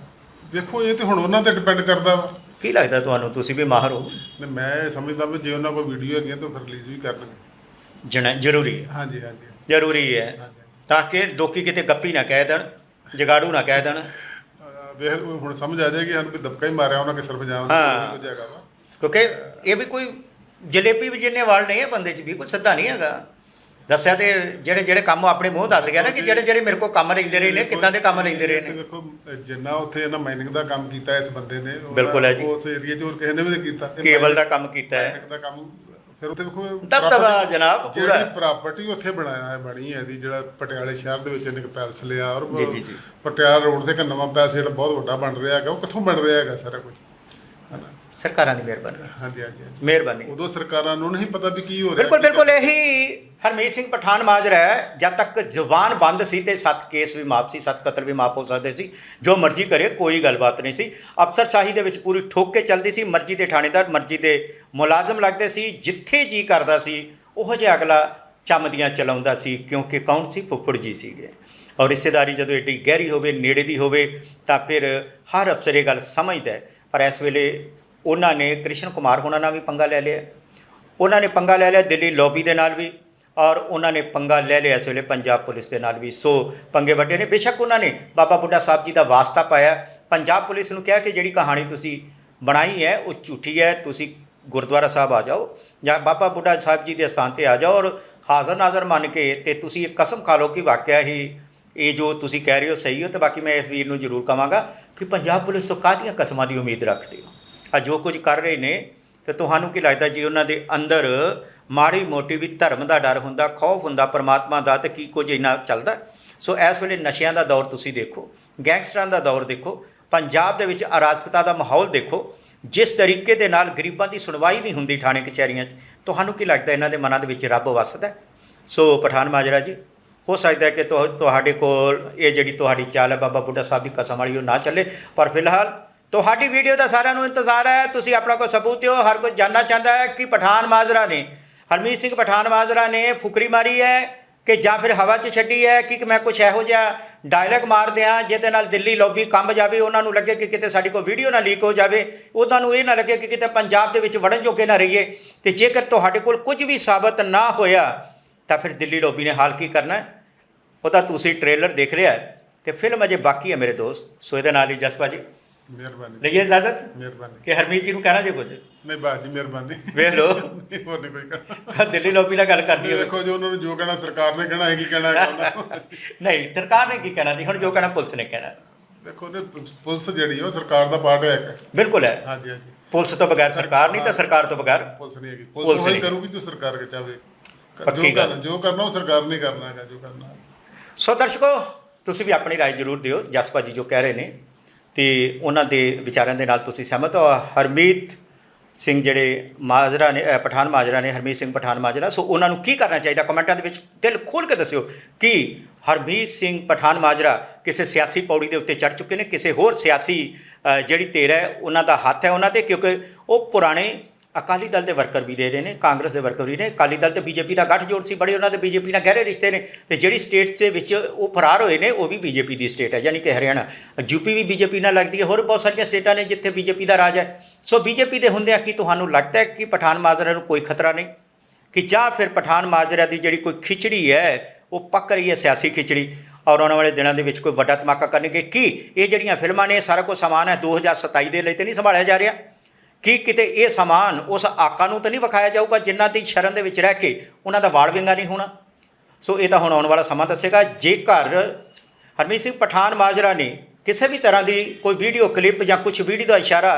ਵੇਖੋ ਇਹ ਤੇ ਹੁਣ ਉਹਨਾਂ ਤੇ ਡਿਪੈਂਡ ਕਰਦਾ ਵਾ। ਕੀ ਲੱਗਦਾ ਤੁਹਾਨੂੰ? ਤੁਸੀਂ ਵੀ ਮਾਹਰ ਹੋ? ਮੈਂ ਸਮਝਦਾ ਵੀ ਜੇ ਉਹਨਾਂ ਕੋਲ ਵੀਡੀਓ ਹੈਗੀਆਂ ਤਾਂ ਫਿਰ ਰਿਲੀਜ਼ ਵੀ ਕਰਨਗੇ। ਜਣਾ ਜ਼ਰੂਰੀ ਹੈ। ਹਾਂਜੀ ਹਾਂਜੀ। ਜ਼ਰੂਰੀ ਹੈ। ਤਾਂ ਕਿ ਲੋਕੀ ਕਿਤੇ ਗੱਪੀ ਨਾ ਕਹਿ ਦੇਣ ਜਗਾੜੂ ਨਾ ਕਹਿ ਦੇਣ। ਅਹ ਵੇਖ ਹੁਣ ਸਮਝ ਆ ਜਾਏਗੀ ਸਾਨੂੰ ਵੀ ਦਬਕਾ ਹੀ ਮਾਰਿਆ ਉਹਨਾਂ ਕਿਸੇ ਪੰਜਾਬ ਹਾਂ। ਕੁਝ ਹੈਗਾ ਵਾ। ਕਿਉਂਕਿ ਇਹ ਵੀ ਕੋਈ ਜਲੇਬੀ ਵੀ ਜਿੰਨੇ ਵਾਲ ਨਹੀਂ ਹੈ ਬੰਦੇ 'ਚ ਵੀ ਕੋਈ ਸਿੱਧਾ ਨਹੀਂ ਹੈਗਾ। ਦੱਸਿਆ ਤੇ ਜਿਹੜੇ ਜਿਹੜੇ ਕੰਮ ਆਪਣੇ ਮੂੰਹ ਦੱਸ ਗਿਆ ਨਾ ਕਿ ਜਿਹੜੇ ਜਿਹੜੇ ਮੇਰੇ ਕੋਲ ਕੰਮ ਰਹਿੰਦੇ ਰਹੇ ਨੇ ਕਿੱਦਾਂ ਦੇ ਕੰਮ ਰਹਿੰਦੇ ਰਹੇ ਨੇ? ਅਹ ਜਿੰਨਾ ਉੱਥੇ ਇਹਨਾਂ ਮਾਈਨਿੰਗ ਦਾ ਕੰਮ ਕੀਤਾ ਇਸ ਬੰਦੇ ਨੇ ਬਿਲਕੁਲ ਹੈ ਜੀ। ਉਸ ਏਰੀਆ 'ਚ ਹੋਰ ਕਿਸੇ ਨੇ ਵੀ ਕੀਤਾ। ਕੇਬਲ ਦਾ ਕੰਮ ਕੀਤਾ ਹੈ। mining ਦਾ ਕੰਮ ਫਿਰ ਉੱਥੇ ਵੇਖੋ ਦਬਦਬਾ ਜਨਾਬ ਪੂਰਾ ਜਿਹੜੀ ਪ੍ਰਾਪਰਟੀ ਉੱਥੇ ਬਣਾਇਆ ਹੈ ਬਣੀ ਹੈ ਦੀ ਜਿਹੜਾ ਪਟਿਆਲੇ ਸ਼ਹਿਰ ਦੇ ਵਿੱਚ ਇੱਕ ਪੈਲਸ ਲਿਆ ਔਰ। ਪਟਿਆਲਾ ਰੋਡ ਤੇ ਇੱਕ ਨਵਾਂ ਪੈਲਸ ਜਿਹੜਾ ਬਹੁਤ ਵੱਡਾ ਬਣ ਰਿਹਾ ਹੈਗਾ ਉਹ ਕਿੱਥੋਂ ਬਣ ਰਿਹਾ ਹੈਗਾ ਸਾਰਾ ਕੁਝ? ਸਰਕਾਰਾਂ ਦੀ ਮਿਹਰਬਾਨੀ। ਹਾਂਜੀ ਹਾਂਜੀ। ਮਿਹਰਬਾਨੀ। ਉਦੋਂ ਸਰਕਾਰਾਂ ਨੂੰ ਨਹੀਂ ਪਤਾ ਵੀ ਕੀ ਹੋ ਰਿਹਾ ਬਿਲਕੁਲ ਬਿਲਕੁਲ ਇਹੀ ਹਰਮੀਤ ਸਿੰਘ ਪਠਾਨ ਮਾਜਰਾ ਹੈ ਜਦ ਤੱਕ ਜ਼ੁਬਾਨ ਬੰਦ ਸੀ ਤੇ ਸੱਤ ਕੇਸ ਵੀ ਮਾਫ ਸੀ ਸੱਤ ਕਤਲ ਵੀ ਮਾਫ ਹੋ ਸਕਦੇ ਸੀ ਜੋ ਮਰਜ਼ੀ ਕਰੇ ਕੋਈ ਗੱਲਬਾਤ ਨਹੀਂ ਸੀ। ਅਫਸਰ ਸ਼ਾਹੀ ਦੇ ਵਿੱਚ ਪੂਰੀ ਠੋਕ ਕੇ ਚੱਲਦੀ ਸੀ ਮਰਜ਼ੀ ਦੇ ਥਾਣੇਦਾਰ ਮਰਜ਼ੀ ਦੇ ਮੁਲਾਜ਼ਮ ਲੱਗਦੇ ਸੀ ਜਿੱਥੇ ਜੀ ਕਰਦਾ ਸੀ ਉਹ ਜਿਹਾ ਅਗਲਾ ਚੰਮਦੀਆਂ ਚਲਾਉਂਦਾ ਸੀ ਕਿਉਂਕਿ ਕੌਣ ਸੀ? ਫੁੱਫੜ ਜੀ ਸੀਗੇ। ਔਰ ਰਿਸ਼ਤੇਦਾਰੀ ਜਦੋਂ ਏਡੀ ਗਹਿਰੀ ਹੋਵੇ ਨੇੜੇ ਦੀ ਹੋਵੇ ਤਾਂ ਫਿਰ ਹਰ ਅਫਸਰ ਇਹ ਗੱਲ ਸਮਝਦਾ। ਪਰ ਇਸ ਵੇਲੇ ਉਹਨਾਂ ਨੇ ਕ੍ਰਿਸ਼ਨ ਕੁਮਾਰ ਹੋਣਾ ਨਾਲ ਵੀ ਪੰਗਾ ਲੈ ਲਿਆ। ਉਹਨਾਂ ਨੇ ਪੰਗਾ ਲੈ ਲਿਆ ਦਿੱਲੀ ਲੌਬੀ ਦੇ ਨਾਲ ਵੀ ਔਰ ਉਹਨਾਂ ਨੇ ਪੰਗਾ ਲੈ ਲਿਆ ਇਸ ਵੇਲੇ ਪੰਜਾਬ ਪੁਲਿਸ ਦੇ ਨਾਲ ਵੀ। ਸੋ ਪੰਗੇ ਵੱਡੇ ਨੇ। ਬੇਸ਼ੱਕ ਉਹਨਾਂ ਨੇ ਬਾਬਾ ਬੁੱਢਾ ਸਾਹਿਬ ਜੀ ਦਾ ਵਾਸਤਾ ਪਾਇਆ। ਪੰਜਾਬ ਪੁਲਿਸ ਨੂੰ ਕਿਹਾ ਕਿ ਜਿਹੜੀ ਕਹਾਣੀ ਤੁਸੀਂ ਬਣਾਈ ਹੈ, ਉਹ ਝੂਠੀ ਹੈ। ਤੁਸੀਂ ਗੁਰਦੁਆਰਾ ਸਾਹਿਬ ਆ ਜਾਓ ਜਾਂ ਬਾਬਾ ਬੁੱਢਾ ਸਾਹਿਬ ਜੀ ਦੇ ਸਥਾਨ ਤੇ ਆ ਜਾਓ ਔਰ ਹਾਜ਼ਰ ਨਾਜ਼ਰ ਮੰਨ ਕੇ ਤੇ ਤੁਸੀਂ ਇਹ ਕਸਮ ਖਾ ਲਓ ਕਿ ਵਾਕਿਆ ਹੀ ਇਹ ਜੋ ਤੁਸੀਂ ਕਹਿ ਰਹੇ ਹੋ ਸਹੀ ਹੋ ਤੇ ਬਾਕੀ ਮੈਂ ਇਸ ਵੀਰ ਨੂੰ ਜ਼ਰੂਰ ਕਹਾਂਗਾ ਕਿ ਪੰਜਾਬ ਪੁਲਿਸ ਤੋਂ ਕਾਹਦੀਆਂ ਕਸਮਾਂ ਦੀ ਉਮੀਦ ਰੱਖਦੇ ਹੋ? ਆ ਜੋ ਕੁਝ ਕਰ ਰਹੇ ਨੇ, ਤੇ ਤੁਹਾਨੂੰ ਕੀ ਲੱਗਦਾ ਜੇ ਉਹਨਾਂ ਦੇ ਅੰਦਰ ਮਾੜੀ ਮੋਟੀ ਵੀ ਧਰਮ ਦਾ ਡਰ ਹੁੰਦਾ, ਖੌਫ ਹੁੰਦਾ ਪਰਮਾਤਮਾ ਦਾ, ਤੇ ਕੀ ਕੁਝ ਇੰਨਾ ਚੱਲਦਾ? ਸੋ ਇਸ ਵੇਲੇ ਨਸ਼ਿਆਂ ਦਾ ਦੌਰ ਤੁਸੀਂ ਦੇਖੋ, ਗੈਂਗਸਟਰਾਂ ਦਾ ਦੌਰ ਦੇਖੋ, ਪੰਜਾਬ ਦੇ ਵਿੱਚ ਅਰਾਜਕਤਾ ਦਾ ਮਾਹੌਲ ਦੇਖੋ, ਜਿਸ ਤਰੀਕੇ ਦੇ ਨਾਲ ਗਰੀਬਾਂ ਦੀ ਸੁਣਵਾਈ ਨਹੀਂ ਹੁੰਦੀ ਥਾਣੇ ਕਚਹਿਰੀਆਂ 'ਚ, ਤੁਹਾਨੂੰ ਕੀ ਲੱਗਦਾ ਇਹਨਾਂ ਦੇ ਮਨਾਂ ਦੇ ਵਿੱਚ ਰੱਬ ਵੱਸਦਾ? ਸੋ ਪਠਾਨ ਮਾਜਰਾ ਜੀ, ਹੋ ਸਕਦਾ ਹੈ ਕਿ ਤੁਹਾਡੇ ਕੋਲ ਇਹ ਜਿਹੜੀ ਤੁਹਾਡੀ ਚਾਲ ਹੈ, ਬਾਬਾ ਬੁੱਢਾ ਸਾਹਿਬ ਦੀ ਕਸਮ ਵਾਲੀ ਉਹ ਨਾ ਚੱਲੇ, ਪਰ ਫਿਲਹਾਲ ਤੁਹਾਡੀ ਵੀਡੀਓ ਦਾ ਸਾਰਿਆਂ ਨੂੰ ਇੰਤਜ਼ਾਰ ਹੈ, ਤੁਸੀਂ ਆਪਣਾ ਕੋਈ ਸਬੂਤ ਦਿਓ, ਹਰ ਕੋਈ ਜਾਨਣਾ ਚਾਹੁੰਦਾ ਹੈ ਕਿ ਪਠਾਨ ਮਾਜਰਾ ਨੇ, ਹਰਮੀਤ ਸਿੰਘ ਪਠਾਨ ਮਾਜਰਾ ਨੇ ਫੁਕਰੀ ਮਾਰੀ ਹੈ ਕਿ ਜਾਂ ਫਿਰ ਹਵਾ 'ਚ ਛੱਡੀ ਹੈ ਕਿ ਮੈਂ ਕੁਝ ਇਹੋ ਜਿਹਾ ਡਾਇਲੌਗ ਮਾਰ ਦਿਆਂ ਜਿਹਦੇ ਨਾਲ ਦਿੱਲੀ ਲੌਬੀ ਕੰਬ ਜਾਵੇ, ਉਹਨਾਂ ਨੂੰ ਲੱਗੇ ਕਿ ਕਿਤੇ ਸਾਡੀ ਕੋਈ ਵੀਡੀਓ ਨਾ ਲੀਕ ਹੋ ਜਾਵੇ, ਉਹਨਾਂ ਨੂੰ ਇਹ ਨਾ ਲੱਗੇ ਕਿ ਕਿਤੇ ਪੰਜਾਬ ਦੇ ਵਿੱਚ ਵੜਨ ਜੋਗੇ ਨਾ ਰਹੀਏ। ਤੇ ਜੇਕਰ ਤੁਹਾਡੇ ਕੋਲ ਕੁਝ ਵੀ ਸਾਬਤ ਨਾ ਹੋਇਆ, ਤਾਂ ਫਿਰ ਦਿੱਲੀ ਲੌਬੀ ਨੇ ਹਾਲ ਕੀ ਕਰਨਾ ਹੈ? ਉਹਦਾ ਤੁਸੀਂ ਟ੍ਰੇਲਰ ਦੇਖ ਰਿਹਾ ਹੈ ਤੇ ਫਿਲਮ ਅਜੇ ਬਾਕੀ ਹੈ ਮੇਰੇ ਦੋਸਤ। ਸੋ ਇਹਦੇ ਨਾਲ ਹੀ ਜਸਪਾ ਜੀ ਮਿਹਰਬਾਨੀ ਲਈਏ ਇਜਾਜ਼ਤ ਮਿਹਰਬਾਨੀ ਕਿ ਹਰਮੀਤ ਜੀ ਨੂੰ ਕਹਿਣਾ ਜੇ ਕੁਝ ਨਹੀਂ ਬਾਤ ਜੀ ਮਿਹਰਬਾਨੀ ਵੇਖ ਲਓ ਨਹੀਂ, ਹੋਰ ਨਹੀਂ ਕੋਈ ਕਹਿਣਾ ਦਿੱਲੀ ਲੌਬੀ ਨਾਲ ਗੱਲ ਕਰਨੀ ਇਹ ਹੋਵੇ ਦੇਖੋ ਜੋ ਉਹਨਾਂ ਨੂੰ ਜੋ ਕਹਿਣਾ ਸਰਕਾਰ ਨੇ ਕਹਿਣਾ ਹੈ ਕੀ ਕਹਿਣਾ ਹੈ ਉਹਨਾਂ ਨੂੰ। ਨਹੀਂ ਸਰਕਾਰ ਨੇ ਕੀ ਕਹਿਣਾ ਸੀ ਹੁਣ ਜੋ ਕਹਿਣਾ ਪੁਲਿਸ ਨੇ ਕਹਿਣਾ ਦੇਖੋ ਨੇ ਪੁਲਿਸ ਜਿਹੜੀ ਆ ਉਹ ਸਰਕਾਰ ਦਾ ਪਾਰਟ ਹੈ ਇੱਕ ਬਿਲਕੁਲ ਹੈ ਹਾਂਜੀ ਹਾਂਜੀ ਪੁਲਿਸ ਤੋਂ ਬਗੈਰ ਸਰਕਾਰ ਨਹੀਂ ਤਾਂ ਸਰਕਾਰ ਤੋਂ ਬਗੈਰ ਪੁਲਿਸ ਨਹੀਂ ਹੈਗੀ ਪੁਲਿਸ ਪੁਲਿਸ ਉਹੀ ਨਹੀਂ। ਕਰੂਗੀ ਜੋ ਸਰਕਾਰ ਕੇ ਚਾਵੇ ਪੱਕੀ ਜੋ ਗੱਲ। ਕਰਨਾ ਜੋ ਕਰਨਾ ਉਹ ਸਰਕਾਰ ਨੇ ਕਰਨਾ ਹੈਗਾ ਜੋ ਕਰਨਾ ਹੈ। ਸੋ ਦਰਸ਼ਕੋ ਤੁਸੀਂ ਵੀ ਆਪਣੀ رائے ਜ਼ਰੂਰ ਦਿਓ ਜਸਪਾ ਜੀ ਜੋ ਕਹਿ ਰਹੇ ਨੇ ਤੇ ਉਹਨਾਂ ਦੇ ਵਿਚਾਰਾਂ ਦੇ ਨਾਲ ਤੁਸੀਂ ਸਹਿਮਤ ਹੋ? ਹਰਮੀਤ ਸਿੰਘ ਜਿਹੜੇ ਮਾਜਰਾ ਨੇ ਪਠਾਨ ਮਾਜਰਾ ਨੇ, ਹਰਮੀਤ ਸਿੰਘ ਪਠਾਨ ਮਾਜਰਾ, ਸੋ ਉਹਨਾਂ ਨੂੰ ਕੀ ਕਰਨਾ ਚਾਹੀਦਾ ਕਮੈਂਟਾਂ ਦੇ ਵਿੱਚ? ਦਿਲ ਖੋਲ ਕੇ ਦੱਸਿਓ ਕਿ ਹਰਮੀਤ ਸਿੰਘ ਪਠਾਨ ਮਾਜਰਾ ਕਿਸੇ ਸਿਆਸੀ ਪੌੜੀ ਦੇ ਉੱਤੇ ਚੜ ਚੁੱਕੇ ਨੇ, ਕਿਸੇ ਹੋਰ ਸਿਆਸੀ ਜਿਹੜੀ ਧਿਰ ਹੈ, ਉਹਨਾਂ ਦਾ ਹੱਥ ਹੈ ਉਹਨਾਂ ਤੇ, ਕਿਉਂਕਿ ਉਹ ਪੁਰਾਣੇ ਅਕਾਲੀ ਦਲ ਦੇ ਵਰਕਰ ਵੀ ਰਹੇ ਨੇ, ਕਾਂਗਰਸ ਦੇ ਵਰਕਰ ਵੀ ਨੇ, ਅਕਾਲੀ ਦਲ ਤੇ ਬੀਜੇਪੀ ਦਾ ਗੱਠਜੋੜ ਸੀ, ਬੜੇ ਉਹਨਾਂ ਦੇ ਬੀਜੇਪੀ ਨਾਲ ਗਹਿਰੇ ਰਿਸ਼ਤੇ ਨੇ ਤੇ ਜਿਹੜੀ ਸਟੇਟ ਦੇ ਵਿੱਚ ਉਹ ਫਰਾਰ ਹੋਏ ਨੇ, ਉਹ ਵੀ ਬੀਜੇਪੀ ਦੀ ਸਟੇਟ ਹੈ, ਯਾਨੀ ਕਿ ਹਰਿਆਣਾ। ਯੂਪੀ ਵੀ ਬੀਜੇਪੀ ਨਾਲ ਲੱਗਦੀ ਹੈ, ਹੋਰ ਬਹੁਤ ਸਾਰੀਆਂ ਸਟੇਟਾਂ ਨੇ ਜਿੱਥੇ ਬੀਜੇਪੀ ਦਾ ਰਾਜ ਹੈ। ਸੋ ਬੀਜੇਪੀ ਦੇ ਹੁੰਦਿਆਂ ਕੀ ਤੁਹਾਨੂੰ ਲੱਗਦਾ ਹੈ ਕਿ ਪਠਾਨ ਮਾਜਰਾ ਨੂੰ ਕੋਈ ਖਤਰਾ ਨਹੀਂ? ਕਿ ਜਾਂ ਫਿਰ ਪਠਾਨ ਮਾਜਰਾ ਦੀ ਜਿਹੜੀ ਕੋਈ ਖਿਚੜੀ ਹੈ, ਉਹ ਪੱਕ ਰਹੀ ਹੈ ਸਿਆਸੀ ਖਿਚੜੀ ਔਰ ਆਉਣ ਵਾਲੇ ਦਿਨਾਂ ਦੇ ਵਿੱਚ ਕੋਈ ਵੱਡਾ ਧਮਾਕਾ ਕਰਨਗੇ? ਕੀ ਇਹ ਜਿਹੜੀਆਂ ਫਿਲਮਾਂ ਨੇ, ਇਹ ਸਾਰਾ ਕੁਝ ਸਮਾਨ ਹੈ 2027 ਦੇ ਲਈ ਤੇ ਨਹੀਂ ਸੰਭਾਲਿਆ ਜਾ ਰਿਹਾ? ਕੀ ਕਿਤੇ ਇਹ ਸਮਾਨ ਉਸ ਆਕਾ ਨੂੰ ਤਾਂ ਨਹੀਂ ਵਿਖਾਇਆ ਜਾਊਗਾ ਜਿਨ੍ਹਾਂ ਦੀ ਸ਼ਰਨ ਦੇ ਵਿੱਚ ਰਹਿ ਕੇ ਉਹਨਾਂ ਦਾ ਵਾਲ ਵਿੰਗਾ ਨਹੀਂ ਹੋਣਾ? ਸੋ ਇਹ ਤਾਂ ਹੁਣ ਆਉਣ ਵਾਲਾ ਸਮਾਂ ਦੱਸੇਗਾ। ਜੇਕਰ ਹਰਮੀਤ ਸਿੰਘ ਪਠਾਨ ਮਾਜਰਾ ਨੇ ਕਿਸੇ ਵੀ ਤਰ੍ਹਾਂ ਦੀ ਕੋਈ ਵੀਡੀਓ ਕਲਿੱਪ ਜਾਂ ਕੁਝ ਵੀਡੀਓ ਦਾ ਇਸ਼ਾਰਾ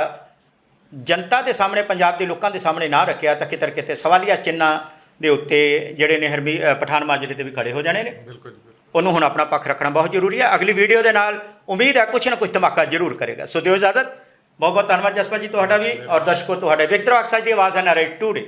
ਜਨਤਾ ਦੇ ਸਾਹਮਣੇ ਪੰਜਾਬ ਦੇ ਲੋਕਾਂ ਦੇ ਸਾਹਮਣੇ ਨਾ ਰੱਖਿਆ ਤਾਂ ਕਿਤੇ ਕਿਤੇ ਸਵਾਲੀਆ ਚਿੰਨ੍ਹਾਂ ਦੇ ਉੱਤੇ ਜਿਹੜੇ ਨੇ ਹਰਮੀ ਪਠਾਨ ਮਾਜਰੇ ਤੇ ਵੀ ਖੜੇ ਹੋ ਜਾਣੇ ਨੇ। ਬਿਲਕੁਲ ਉਹਨੂੰ ਹੁਣ ਆਪਣਾ ਪੱਖ ਰੱਖਣਾ ਬਹੁਤ ਜ਼ਰੂਰੀ ਹੈ। ਅਗਲੀ ਵੀਡੀਓ ਦੇ ਨਾਲ ਉਮੀਦ ਹੈ ਕੁਝ ਨਾ ਕੁਝ ਧਮਾਕਾ ਜ਼ਰੂਰ ਕਰੇਗਾ। ਸੋ ਦਿਓ ਇਜਾਜ਼ਤ। ਬਹੁਤ ਬਹੁਤ ਧੰਨਵਾਦ ਜਸਪਾ ਜੀ ਤੁਹਾਡਾ ਵੀ ਔਰ ਦਰਸ਼ਕੋ ਤੁਹਾਡਾ ਵਿਕਟਰ ਅਕਸਾਈ ਦੀ ਆਵਾਜ਼ ਹੈ ਨਰੇ ਟੂਡੇ